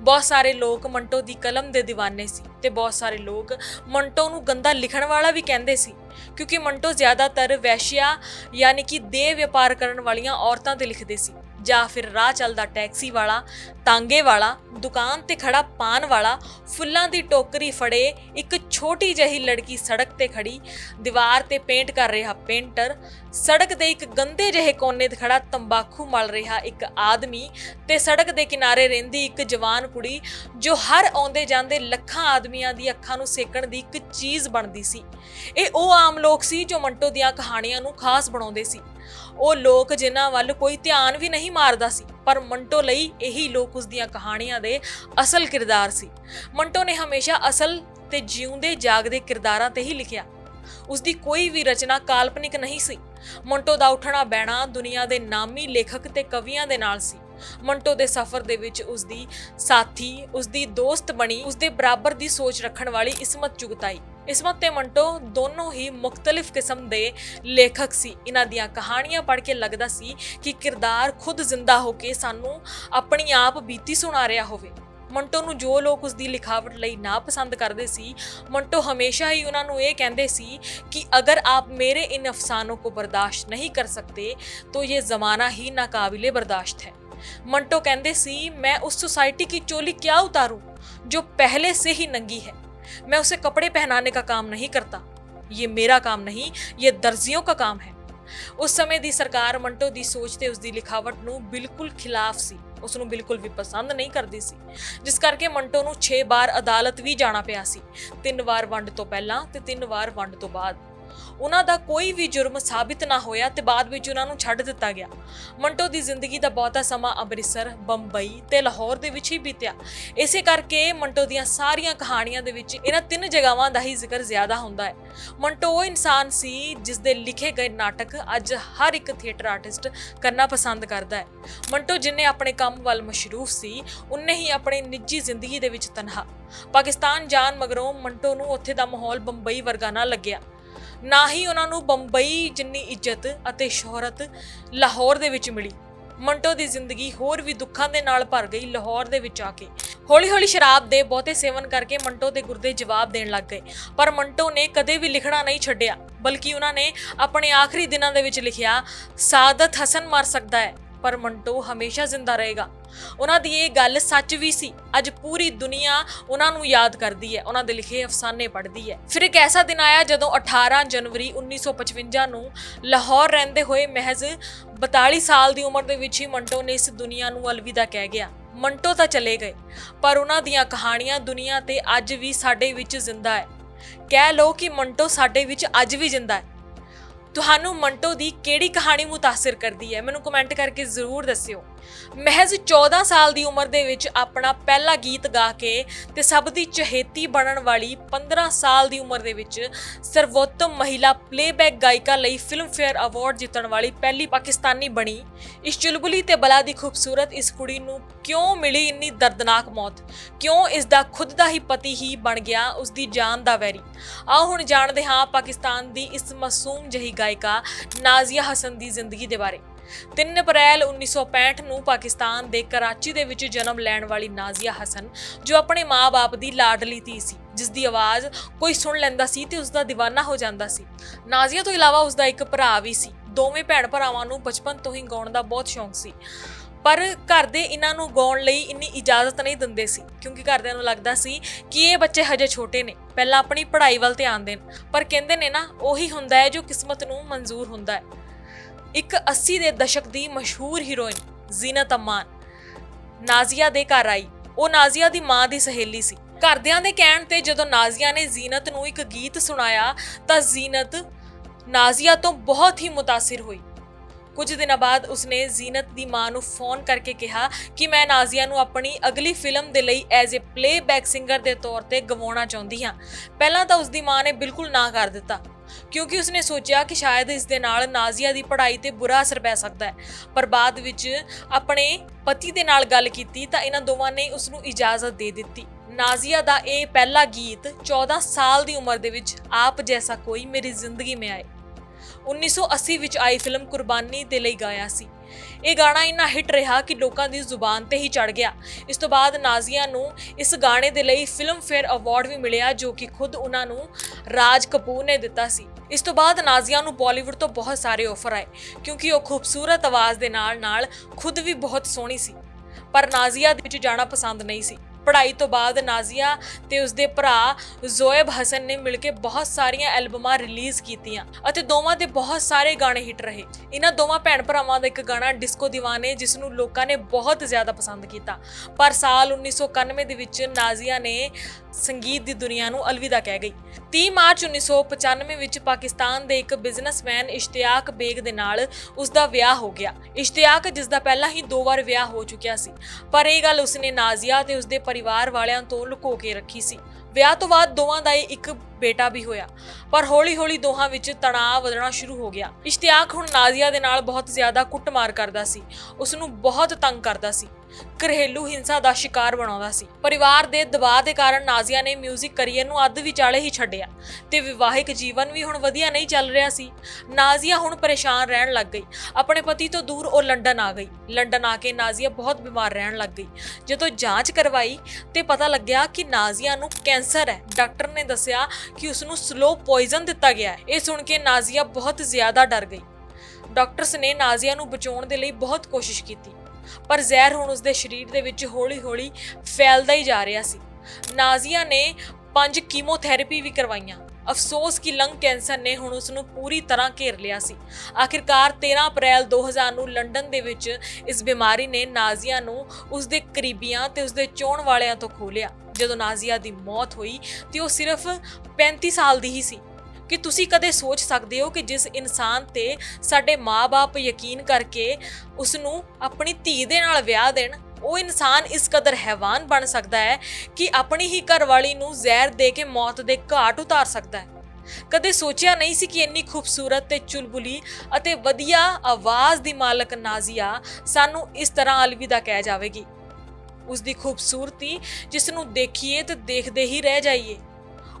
ਬਹੁਤ ਸਾਰੇ ਲੋਕ ਮੰਟੋ ਦੀ ਕਲਮ ਦੇ دیਵਾਨੇ ਸੀ ਤੇ ਬਹੁਤ ਸਾਰੇ ਲੋਕ ਮੰਟੋ ਨੂੰ ਗੰਦਾ ਲਿਖਣ ਵਾਲਾ ਵੀ ਕਹਿੰਦੇ ਸੀ, ਕਿਉਂਕਿ ਮੰਟੋ ਜ਼ਿਆਦਾਤਰ ਵੈਸ਼ਿਆ, ਯਾਨੀ ਕਿ ਦੇਹ ਵਪਾਰ ਕਰਨ ਵਾਲੀਆਂ ਔਰਤਾਂ ਤੇ ਲਿਖਦੇ ਸੀ। ਜਾਂ ਫਿਰ ਰਾਹ ਚੱਲਦਾ ਟੈਕਸੀ ਵਾਲਾ, ਤਾਂਗੇ ਵਾਲਾ, ਦੁਕਾਨ ਤੇ ਖੜਾ ਪਾਨ ਵਾਲਾ, ਫੁੱਲਾਂ ਦੀ ਟੋਕਰੀ ਫੜੇ ਇੱਕ ਛੋਟੀ ਜਿਹੀ ਲੜਕੀ ਸੜਕ ਤੇ ਖੜੀ, ਦੀਵਾਰ ਤੇ ਪੇਂਟ ਕਰ ਰਿਹਾ ਪੇਂਟਰ, ਸੜਕ ਦੇ ਇੱਕ ਗੰਦੇ ਜਿਹੇ ਕੋਨੇ ਤੇ ਖੜਾ ਤੰਬਾਕੂ ਮਲ ਰਿਹਾ ਇੱਕ ਆਦਮੀ ਤੇ ਸੜਕ ਦੇ ਕਿਨਾਰੇ ਰਹਿੰਦੀ ਇੱਕ ਜਵਾਨ ਕੁੜੀ, ਜੋ ਹਰ ਆਉਂਦੇ ਜਾਂਦੇ ਲੱਖਾਂ ਆਦਮੀਆਂ ਦੀ ਅੱਖਾਂ ਨੂੰ ਸੇਕਣ ਦੀ ਇੱਕ ਚੀਜ਼ ਬਣਦੀ ਸੀ। ਇਹ ਉਹ ਆਮ ਲੋਕ ਸੀ ਜੋ ਮੰਟੋ ਦੀਆਂ ਕਹਾਣੀਆਂ ਨੂੰ ਖਾਸ ਬਣਾਉਂਦੇ ਸੀ। ਉਹ ਲੋਕ ਜਿਨ੍ਹਾਂ ਵੱਲ ਕੋਈ ਧਿਆਨ ਵੀ ਨਹੀਂ ਮਾਰਦਾ ਸੀ, ਪਰ ਮੰਟੋ ਲਈ ਇਹੀ ਲੋਕ ਉਸ ਦੀਆਂ ਕਹਾਣੀਆਂ ਦੇ ਅਸਲ ਕਿਰਦਾਰ ਸੀ। ਮੰਟੋ ਨੇ ਹਮੇਸ਼ਾ ਅਸਲ ਤੇ ਜਿਉਂਦੇ ਜਾਗਦੇ ਕਿਰਦਾਰਾਂ ਤੇ ਹੀ ਲਿਖਿਆ। ਉਸ ਦੀ ਕੋਈ ਵੀ ਰਚਨਾ ਕਾਲਪਨਿਕ ਨਹੀਂ ਸੀ। ਮੰਟੋ ਦਾ ਉੱਠਣਾ ਬਹਿਣਾ ਦੁਨੀਆ ਦੇ ਨਾਮੀ ਲੇਖਕ ਤੇ ਕਵੀਆਂ ਦੇ ਨਾਲ ਸੀ। ਮੰਟੋ ਦੇ ਸਫ਼ਰ ਦੇ ਵਿੱਚ ਉਸ ਦੀ ਸਾਥੀ ਉਸ ਦੀ ਦੋਸਤ ਬਣੀ ਉਸ ਦੇ ਬਰਾਬਰ ਦੀ ਸੋਚ ਰੱਖਣ ਵਾਲੀ ਇਸਮਤ ਚੁਗਤਾਈ। ਇਸ ਤੇ ਮੰਟੋ ਦੋਨੋਂ ਹੀ ਮੁxtਲਿਫ ਕਿਸਮ ਦੇ ਲੇਖਕ ਸੀ। ਇਹਨਾਂ ਦੀਆਂ ਕਹਾਣੀਆਂ ਪੜ੍ਹ ਕੇ ਲੱਗਦਾ ਸੀ ਕਿ ਕਿਰਦਾਰ ਖੁਦ ਜ਼ਿੰਦਾ ਹੋ ਕੇ ਸਾਨੂੰ ਆਪਣੀ ਆਪ ਬੀਤੀ ਸੁਣਾ ਰਿਹਾ ਹੋਵੇ। ਮੰਟੋ ਨੂੰ ਜੋ ਲੋਕ ਉਸ ਦੀ ਲਿਖਾਵਟ ਲਈ ਨਾ ਪਸੰਦ ਕਰਦੇ ਸੀ, ਮੰਟੋ ਹਮੇਸ਼ਾ ਹੀ ਉਹਨਾਂ ਨੂੰ ਇਹ ਕਹਿੰਦੇ ਸੀ ਕਿ ਅਗਰ ਆਪ ਮੇਰੇ ਇਨ ਅਫਸਾਨੋ ਕੋ ਬਰਦਾਸ਼ਤ ਨਹੀਂ ਕਰ ਸਕਤੇ ਤੋ ਇਹ ਜ਼ਮਾਨਾ ਹੀ ਨਾਕਾਬਿਲੇ ਬਰਦਾਸ਼ਤ ਹੈ। ਮੰਟੋ ਕਹਿੰਦੇ ਸੀ, ਮੈਂ ਉਸ ਸੁਸਾਇਟੀ ਕੀ ਚੋਲੀ ਕਿਆ ਉਤਾਰੂ, ਜੋ ਪਹਿਲੇ ਸੇ ਹੀ ਨੰਗੀ ਹੈ? मैं उसे कपड़े पहनाने का काम नहीं करता ये मेरा काम नहीं ये दर्जियों का काम है ਉਸ ਸਮੇਂ ਦੀ ਸਰਕਾਰ ਮੰਟੋ ਦੀ ਸੋਚ ਤੇ ਉਸ ਦੀ ਲਿਖਾਵਟ ਨੂੰ ਬਿਲਕੁਲ ਖਿਲਾਫ ਸੀ ਉਸ ਨੂੰ ਬਿਲਕੁਲ ਵੀ ਪਸੰਦ ਨਹੀਂ ਕਰਦੀ ਸੀ ਜਿਸ ਕਰਕੇ ਮੰਟੋ ਨੂੰ 6 ਵਾਰ ਅਦਾਲਤ ਵੀ ਜਾਣਾ ਪਿਆ ਸੀ ਤਿੰਨ ਵਾਰ ਵੰਡ ਤੋਂ ਪਹਿਲਾਂ ਤੇ ਤਿੰਨ ਵਾਰ ਵੰਡ ਤੋਂ ਬਾਅਦ ਉਹਨਾਂ ਦਾ ਕੋਈ ਵੀ ਜੁਰਮ ਸਾਬਿਤ ਨਾ ਹੋਇਆ ਤੇ ਬਾਅਦ ਵਿੱਚ ਉਹਨਾਂ ਨੂੰ ਛੱਡ ਦਿੱਤਾ ਗਿਆ। ਮੰਟੋ ਦੀ ਜ਼ਿੰਦਗੀ ਦਾ ਬਹੁਤਾ ਸਮਾਂ ਅੰਮ੍ਰਿਤਸਰ, ਬੰਬਈ ਤੇ ਲਾਹੌਰ ਦੇ ਵਿੱਚ ਹੀ ਬੀਤਿਆ। ਇਸੇ ਕਰਕੇ ਮੰਟੋ ਦੀਆਂ ਸਾਰੀਆਂ ਕਹਾਣੀਆਂ ਦੇ ਵਿੱਚ ਇਹਨਾਂ ਤਿੰਨ ਜਗ੍ਹਾਵਾਂ ਦਾ ਹੀ ਜ਼ਿਕਰ ਜ਼ਿਆਦਾ ਹੁੰਦਾ ਹੈ। ਮੰਟੋ ਉਹ ਇਨਸਾਨ ਸੀ ਜਿਸ ਦੇ ਲਿਖੇ ਗਏ ਨਾਟਕ ਅੱਜ ਹਰ ਇੱਕ ਥੀਏਟਰ ਆਰਟਿਸਟ ਕਰਨਾ ਪਸੰਦ ਕਰਦਾ ਹੈ। ਮੰਟੋ ਜਿਨੇ ਆਪਣੇ ਕੰਮ ਵੱਲ ਮਸ਼ਰੂਫ ਸੀ, ਉਨੇ ਹੀ ਆਪਣੀ ਨਿੱਜੀ ਜ਼ਿੰਦਗੀ ਦੇ ਵਿੱਚ ਤਨਹਾ। ਪਾਕਿਸਤਾਨ ਜਾਣ ਮਗਰੋਂ ਮੰਟੋ ਨੂੰ ਉੱਥੇ ਦਾ ਮਾਹੌਲ ਬੰਬਈ ਵਰਗਾ ਨਾ ਲੱਗਿਆ। ਨਾ ਹੀ ਉਹਨਾਂ ਨੂੰ ਬੰਬਈ ਜਿੰਨੀ ਇੱਜ਼ਤ ਅਤੇ ਸ਼ੋਹਰਤ ਲਾਹੌਰ ਦੇ ਵਿੱਚ ਮਿਲੀ। ਮੰਟੋ ਦੀ ਜ਼ਿੰਦਗੀ ਹੋਰ ਵੀ ਦੁੱਖਾਂ ਦੇ ਨਾਲ ਭਰ ਗਈ ਲਾਹੌਰ ਦੇ ਵਿੱਚ ਆ ਕੇ। ਹੌਲੀ-ਹੌਲੀ ਸ਼ਰਾਬ ਦੇ ਬਹੁਤੇ ਸੇਵਨ ਕਰਕੇ ਮੰਟੋ ਦੇ ਗੁਰਦੇ ਜਵਾਬ ਦੇਣ ਲੱਗ ਗਏ। ਪਰ ਮੰਟੋ ਨੇ ਕਦੇ ਵੀ ਲਿਖਣਾ ਨਹੀਂ ਛੱਡਿਆ, ਬਲਕਿ ਉਹਨਾਂ ਨੇ ਆਪਣੇ ਆਖਰੀ ਦਿਨਾਂ ਦੇ ਵਿੱਚ ਲਿਖਿਆ, ਸਾਦਤ ਹਸਨ ਮਰ ਸਕਦਾ ਹੈ, ਪਰ ਮੰਟੋ ਹਮੇਸ਼ਾ ਜ਼ਿੰਦਾ ਰਹੇਗਾ। ਉਹਨਾਂ ਦੀ ਇਹ ਗੱਲ ਸੱਚ ਵੀ ਸੀ। ਅੱਜ ਪੂਰੀ ਦੁਨੀਆ ਉਹਨਾਂ ਨੂੰ ਯਾਦ ਕਰਦੀ ਹੈ। ਉਹਨਾਂ ਦੇ ਲਿਖੇ ਅਫਸਾਨੇ ਪੜ੍ਹਦੀ ਹੈ। ਫਿਰ ਇੱਕ ਐਸਾ ਦਿਨ ਆਇਆ ਜਦੋਂ 18 ਜਨਵਰੀ 1955 ਨੂੰ ਲਾਹੌਰ ਰਹਿੰਦੇ ਹੋਏ ਮਹਿਜ਼ 42 ਸਾਲ ਦੀ ਉਮਰ ਦੇ ਵਿੱਚ ਹੀ ਮੰਟੋ ਨੇ ਇਸ ਦੁਨੀਆ ਨੂੰ ਅਲਵਿਦਾ ਕਹਿ ਗਿਆ। ਮੰਟੋ ਤਾਂ ਚਲੇ ਗਏ, ਪਰ ਉਹਨਾਂ ਦੀਆਂ ਕਹਾਣੀਆਂ ਦੁਨੀਆ ਤੇ ਅੱਜ ਵੀ ਸਾਡੇ ਵਿੱਚ ਜ਼ਿੰਦਾ ਹੈ। ਕਹਿ ਲਓ ਕਿ ਮੰਟੋ ਸਾਡੇ ਵਿੱਚ ਅੱਜ ਵੀ ਜ਼ਿੰਦਾ ਹੈ। ਤੁਹਾਨੂੰ ਮੰਟੋ ਦੀ ਕਿਹੜੀ ਕਹਾਣੀ ਮੁਤਾਸਿਰ ਕਰਦੀ ਹੈ? ਮੈਨੂੰ ਕਮੈਂਟ ਕਰਕੇ ਜ਼ਰੂਰ ਦੱਸਿਓ। ਮਹਿਜ਼ 14 ਸਾਲ ਦੀ ਉਮਰ ਦੇ ਵਿੱਚ ਆਪਣਾ ਪਹਿਲਾ ਗੀਤ ਗਾ ਕੇ ਤੇ ਸਭ ਦੀ ਚਹੇਤੀ ਬਣਨ ਵਾਲੀ 15 ਸਾਲ ਦੀ ਉਮਰ ਦੇ ਵਿੱਚ ਸਰਵੋਤਮ ਮਹਿਲਾ ਪਲੇਬੈਕ ਗਾਇਕਾ ਲਈ ਫਿਲਮਫੇਅਰ ਅਵਾਰਡ ਜਿੱਤਣ ਵਾਲੀ ਪਹਿਲੀ ਪਾਕਿਸਤਾਨੀ ਬਣੀ। ਇਸ ਚੁਲਬੁਲੀ ਤੇ ਬਲਾ ਦੀ ਖੂਬਸੂਰਤ ਇਸ ਕੁੜੀ ਨੂੰ ਕਿਉਂ ਮਿਲੀ ਇੰਨੀ ਦਰਦਨਾਕ ਮੌਤ? ਕਿਉਂ ਇਸ ਦਾ ਖੁਦ ਦਾ ਹੀ ਪਤੀ ਹੀ ਬਣ ਗਿਆ ਉਸ ਦੀ ਜਾਨ ਦਾ ਵੈਰੀ? ਆਓ ਹੁਣ ਜਾਣਦੇ ਹਾਂ ਪਾਕਿਸਤਾਨ ਦੀ ਇਸ ਮਾਸੂਮ ਜਹੀ ਗਾਇਕਾ ਨਾਜ਼ੀਆ ਹਸਨ ਦੀ ਜ਼ਿੰਦਗੀ ਦੇ ਬਾਰੇ। 3 ਅਪ੍ਰੈਲ 1965 ਨੂੰ ਪਾਕਿਸਤਾਨ ਦੇ ਕਰਾਚੀ ਦੇ ਵਿੱਚ ਜਨਮ ਲੈਣ ਵਾਲੀ ਨਾਜ਼ੀਆ ਹਸਨ, ਜੋ ਆਪਣੇ ਮਾਂ-ਬਾਪ ਦੀ ਲਾਡਲੀ ਧੀ ਸੀ ਜਿਸ ਦੀ ਆਵਾਜ਼ ਕੋਈ ਸੁਣ ਲੈਂਦਾ ਸੀ ਤੇ ਉਸ ਦਾ دیਵਾਨਾ ਹੋ ਜਾਂਦਾ ਸੀ। ਨਾਜ਼ੀਆ ਤੋਂ ਇਲਾਵਾ ਉਸ ਦਾ ਇੱਕ ਭਰਾ ਵੀ ਸੀ। ਦੋਵੇਂ ਭੈਣ ਭਰਾਵਾਂ ਨੂੰ ਬਚਪਨ ਤੋਂ ਹੀ ਗਾਉਣ ਦਾ ਬਹੁਤ ਸ਼ੌਂਕ ਸੀ। ਪਰ ਘਰ ਦੇ ਇਹਨਾਂ ਨੂੰ ਗਾਉਣ ਲਈ ਇੰਨੀ ਇਜਾਜ਼ਤ ਨਹੀਂ ਦਿੰਦੇ ਸੀ, ਕਿਉਂਕਿ ਘਰਦਿਆਂ ਨੂੰ ਲੱਗਦਾ ਸੀ ਕਿ ਇਹ ਬੱਚੇ ਹਜੇ ਛੋਟੇ ਨੇ, ਪਹਿਲਾਂ ਆਪਣੀ ਪੜ੍ਹਾਈ ਵੱਲ ਧਿਆਨ ਦੇਣ। ਪਰ ਕਹਿੰਦੇ ਨੇ ਨਾ, ਉਹੀ ਹੁੰਦਾ ਹੈ ਜੋ ਕਿਸਮਤ ਨੂੰ ਮਨਜ਼ੂਰ ਹੁੰਦਾ ਹੈ। ਇੱਕ 80 ਦੇ ਦਸ਼ਕ ਦੀ ਮਸ਼ਹੂਰ ਹੀਰੋਇਨ ਜ਼ੀਨਤ ਅਮਾਨ। ਨਾਜ਼ੀਆ ਦੇ ਘਰ ਆਈ। ਉਹ ਨਾਜ਼ੀਆ ਦੀ ਮਾਂ ਦੀ ਸਹੇਲੀ ਸੀ। ਘਰਦਿਆਂ ਦੇ ਕਹਿਣ ਤੇ ਜਦੋਂ ਨਾਜ਼ੀਆ ਨੇ ਜ਼ੀਨਤ ਨੂੰ ਇੱਕ ਗੀਤ ਸੁਣਾਇਆ, ਤਾਂ ਜ਼ੀਨਤ ਨਾਜ਼ੀਆ ਤੋਂ ਬਹੁਤ ਹੀ ਮੁਤਾਸਿਰ ਹੋਈ। ਕੁਝ ਦਿਨਾਂ ਬਾਅਦ ਉਸਨੇ ਜ਼ੀਨਤ ਦੀ ਮਾਂ ਨੂੰ ਫੋਨ ਕਰਕੇ ਕਿਹਾ ਕਿ ਮੈਂ ਨਾਜ਼ੀਆ ਨੂੰ ਆਪਣੀ ਅਗਲੀ ਫਿਲਮ ਦੇ ਲਈ ਐਜ਼ ਅ ਪਲੇਬੈਕ ਸਿੰਗਰ ਦੇ ਤੌਰ ਤੇ ਗਵਾਉਣਾ ਚਾਹੁੰਦੀ ਹਾਂ। ਪਹਿਲਾਂ ਤਾਂ ਉਸਦੀ ਮਾਂ ਨੇ ਬਿਲਕੁਲ ਨਾ ਕਰ ਦਿੱਤਾ। ਕਿਉਂਕਿ ਉਸਨੇ ਸੋਚਿਆ ਕਿ ਸ਼ਾਇਦ ਇਸ ਦੇ ਨਾਲ ਨਾਜ਼ੀਆ ਦੀ ਪੜ੍ਹਾਈ ਤੇ ਬੁਰਾ ਅਸਰ ਪੈ ਸਕਦਾ ਹੈ। ਪਰ ਬਾਅਦ ਵਿੱਚ ਆਪਣੇ ਪਤੀ ਦੇ ਨਾਲ ਗੱਲ ਕੀਤੀ ਤਾਂ ਇਹਨਾਂ ਦੋਵਾਂ ਨੇ ਉਸ ਨੂੰ ਇਜਾਜ਼ਤ ਦੇ ਦਿੱਤੀ। ਨਾਜ਼ੀਆ ਦਾ ਇਹ ਪਹਿਲਾ ਗੀਤ 14 ਸਾਲ ਦੀ ਉਮਰ ਦੇ ਵਿੱਚ ਆਪ ਜੈਸਾ ਕੋਈ ਮੇਰੀ ਜ਼ਿੰਦਗੀ ਮੇਂ ਆਏ। 1980 ਵਿੱਚ ਆਈ ਫਿਲਮ ਕੁਰਬਾਨੀ ਦੇ ਲਈ ਗਾਇਆ ਸੀ। ਇਹ ਗਾਣਾ ਇੰਨਾ ਹਿੱਟ ਰਿਹਾ ਕਿ ਲੋਕਾਂ ਦੀ ਜ਼ੁਬਾਨ ਤੇ ਹੀ ਚੜ ਗਿਆ। ਇਸ ਤੋਂ ਬਾਅਦ ਨਾਜ਼ੀਆ ਨੂੰ ਇਸ ਗਾਣੇ ਦੇ ਲਈ ਫਿਲਮ ਫੇਅਰ ਅਵਾਰਡ ਵੀ ਮਿਲਿਆ, ਜੋ ਕਿ ਖੁਦ ਉਹਨਾਂ ਨੂੰ ਰਾਜ ਕਪੂਰ ਨੇ ਦਿੱਤਾ ਸੀ। ਇਸ ਤੋਂ ਬਾਅਦ ਨਾਜ਼ੀਆ ਨੂੰ ਬਾਲੀਵੁੱਡ ਤੋਂ ਬਹੁਤ ਸਾਰੇ ਆਫਰ ਆਏ, ਕਿਉਂਕਿ ਉਹ ਖੂਬਸੂਰਤ ਆਵਾਜ਼ ਦੇ ਨਾਲ-ਨਾਲ ਖੁਦ ਵੀ ਬਹੁਤ ਸੋਹਣੀ ਸੀ। ਪਰ ਨਾਜ਼ੀਆ ਦੇ ਵਿੱਚ ਜਾਣਾ ਪਸੰਦ ਨਹੀਂ ਸੀ। ਪੜ੍ਹਾਈ ਤੋਂ ਬਾਅਦ ਨਾਜ਼ੀਆ ਤੇ ਉਸਦੇ ਭਰਾ ਜ਼ੋਇਬ ਹਸਨ ਨੇ ਮਿਲ ਕੇ ਬਹੁਤ ਸਾਰੀਆਂ ਐਲਬਮਾਂ ਰਿਲੀਜ਼ ਕੀਤੀਆਂ ਅਤੇ ਦੋਵਾਂ ਦੇ ਬਹੁਤ ਸਾਰੇ ਗਾਣੇ ਹਿੱਟ ਰਹੇ। ਇਹਨਾਂ ਦੋਵਾਂ ਭੈਣ ਭਰਾਵਾਂ ਦਾ ਇੱਕ ਗਾਣਾ ਡਿਸਕੋ ਦੀਵਾਨੇ ਜਿਸ ਨੂੰ ਲੋਕਾਂ ਨੇ ਬਹੁਤ ਜ਼ਿਆਦਾ ਪਸੰਦ ਕੀਤਾ। ਪਰ ਸਾਲ 1991 ਦੇ ਵਿੱਚ ਨਾਜ਼ੀਆ ਨੇ ਸੰਗੀਤ ਦੀ ਦੁਨੀਆ ਨੂੰ ਅਲਵਿਦਾ ਕਹਿ ਗਈ। 30 ਮਾਰਚ 1995 ਵਿੱਚ ਪਾਕਿਸਤਾਨ ਦੇ ਇੱਕ ਬਿਜ਼ਨਸਮੈਨ ਇਸ਼ਤਿਆਕ ਬੇਗ ਦੇ ਨਾਲ ਉਸ ਦਾ ਵਿਆਹ ਹੋ ਗਿਆ। ਇਸ਼ਤਿਆਕ ਜਿਸ ਦਾ ਪਹਿਲਾਂ ਹੀ ਦੋ ਵਾਰ ਵਿਆਹ ਹੋ ਚੁੱਕਿਆ ਸੀ। ਪਰ ਇਹ ਗੱਲ ਉਸਨੇ ਨਾਜ਼ੀਆ ਤੇ ਉਸਦੇ ਪਰਿਵਾਰ ਵਾਲਿਆਂ ਤੋਂ ਲੁਕੋ ਕੇ ਰੱਖੀ ਸੀ। ਵਿਆਹ ਤੋਂ ਬਾਅਦ ਦੋਵਾਂ ਦਾ ਇੱਕ ਬੇਟਾ ਵੀ ਹੋਇਆ। ਪਰ ਹੌਲੀ-ਹੌਲੀ ਦੋਹਾਂ ਵਿੱਚ ਤਣਾਅ ਵਧਣਾ ਸ਼ੁਰੂ ਹੋ ਗਿਆ। ਇਸ਼ਤਿਆਕ ਹੁਣ ਨਾਜ਼ੀਆ ਦੇ ਨਾਲ ਬਹੁਤ ਜ਼ਿਆਦਾ ਕੁੱਟਮਾਰ ਕਰਦਾ ਸੀ। ਉਸ ਨੂੰ ਬਹੁਤ ਤੰਗ ਕਰਦਾ ਸੀ। ਘਰੇਲੂ ਹਿੰਸਾ ਦਾ ਸ਼ਿਕਾਰ ਬਣਾਉਂਦਾ ਸੀ। ਪਰਿਵਾਰ ਦੇ ਦਬਾਅ ਦੇ ਕਾਰਨ ਨਾਜ਼ੀਆ ਨੇ 뮤직 ਕਰੀਅਰ ਨੂੰ ਅੱਧ ਵਿਚਾਲੇ ਹੀ ਛੱਡਿਆ ਤੇ ਵਿਵਾਹਿਕ ਜੀਵਨ ਵੀ ਹੁਣ ਵਧੀਆ ਨਹੀਂ ਚੱਲ ਰਿਹਾ ਸੀ। ਨਾਜ਼ੀਆ ਹੁਣ ਪਰੇਸ਼ਾਨ ਰਹਿਣ ਲੱਗ ਗਈ। ਆਪਣੇ ਪਤੀ ਤੋਂ ਦੂਰ ਉਹ ਲੰਡਨ ਆ ਗਈ। ਲੰਡਨ ਆ ਕੇ ਨਾਜ਼ੀਆ ਬਹੁਤ ਬਿਮਾਰ ਰਹਿਣ ਲੱਗ ਗਈ। ਜਦੋਂ ਜਾਂਚ ਕਰਵਾਈ ਤੇ ਪਤਾ ਲੱਗਿਆ ਕਿ ਨਾਜ਼ੀਆ ਨੂੰ ਕੈਂਸਰ ਹੈ। ਡਾਕਟਰ ਨੇ ਦੱਸਿਆ ਕਿ ਉਸ ਨੂੰ ਸਲੋ ਪੋਇਜ਼ਨ ਦਿੱਤਾ ਗਿਆ ਹੈ। ਇਹ ਸੁਣ ਕੇ ਨਾਜ਼ੀਆ ਬਹੁਤ ਜ਼ਿਆਦਾ ਡਰ ਗਈ। ਡਾਕਟਰਸ ਨੇ ਨਾਜ਼ੀਆ ਨੂੰ ਬਚਾਉਣ ਦੇ ਲਈ ਬਹੁਤ ਕੋਸ਼ਿਸ਼ ਕੀਤੀ। ਪਰ ਜ਼ਹਿਰ ਹੁਣ ਉਸਦੇ ਸਰੀਰ ਦੇ ਵਿੱਚ ਹੌਲੀ-ਹੌਲੀ ਫੈਲਦਾ ਹੀ ਜਾ ਰਿਹਾ ਸੀ। ਨਾਜ਼ੀਆ ਨੇ ਪੰਜ ਕੀਮੋਥੈਰੇਪੀ ਵੀ ਕਰਵਾਈਆਂ। ਅਫਸੋਸ ਕਿ ਲੰਗ ਕੈਂਸਰ ਨੇ ਹੁਣ ਉਸ ਨੂੰ ਪੂਰੀ ਤਰ੍ਹਾਂ ਘੇਰ ਲਿਆ ਸੀ। ਆਖਿਰਕਾਰ 13 ਅਪ੍ਰੈਲ 2000 ਨੂੰ ਲੰਡਨ ਦੇ ਵਿੱਚ ਇਸ ਬਿਮਾਰੀ ਨੇ ਨਾਜ਼ੀਆ ਨੂੰ ਉਸ ਦੇ ਕਰੀਬੀਆਂ ਤੇ ਉਸ ਦੇ ਚੋਣ ਵਾਲਿਆਂ ਤੋਂ ਖੋਹ ਜਦੋਂ ਨਾਜ਼ੀਆ ਦੀ ਮੌਤ ਹੋਈ ਤੇ ਉਹ ਸਿਰਫ 35 ਸਾਲ ਦੀ ਹੀ ਸੀ। ਕਿ ਤੁਸੀਂ ਕਦੇ ਸੋਚ ਸਕਦੇ ਹੋ ਕਿ ਜਿਸ ਇਨਸਾਨ ਤੇ ਸਾਡੇ ਮਾਪੇ ਯਕੀਨ ਕਰਕੇ ਉਸ ਨੂੰ ਆਪਣੀ ਧੀ ਦੇ ਨਾਲ ਵਿਆਹ ਦੇਣ, ਉਹ ਇਨਸਾਨ ਇਸ ਕਦਰ ਹੈਵਾਨ ਬਣ ਸਕਦਾ ਹੈ ਕਿ ਆਪਣੀ ਹੀ ਘਰਵਾਲੀ ਨੂੰ ਜ਼ਹਿਰ ਦੇ ਕੇ ਮੌਤ ਦੇ ਘਾਟ ਉਤਾਰ ਸਕਦਾ ਹੈ? ਕਦੇ ਸੋਚਿਆ ਨਹੀਂ ਸੀ ਕਿ ਇੰਨੀ ਖੂਬਸੂਰਤ ਤੇ ਚੁਲਬੁਲੀ ਅਤੇ ਵਧੀਆ ਆਵਾਜ਼ ਦੀ ਮਾਲਕ ਨਾਜ਼ੀਆ ਸਾਨੂੰ ਇਸ ਤਰ੍ਹਾਂ ਅਲਵਿਦਾ ਕਹਿ ਜਾਵੇਗੀ? ਉਸ ਦੀ ਖੂਬਸੂਰਤੀ ਜਿਸ ਨੂੰ ਦੇਖੀਏ ਤੇ ਦੇਖਦੇ ਹੀ ਰਹਿ ਜਾਈਏ।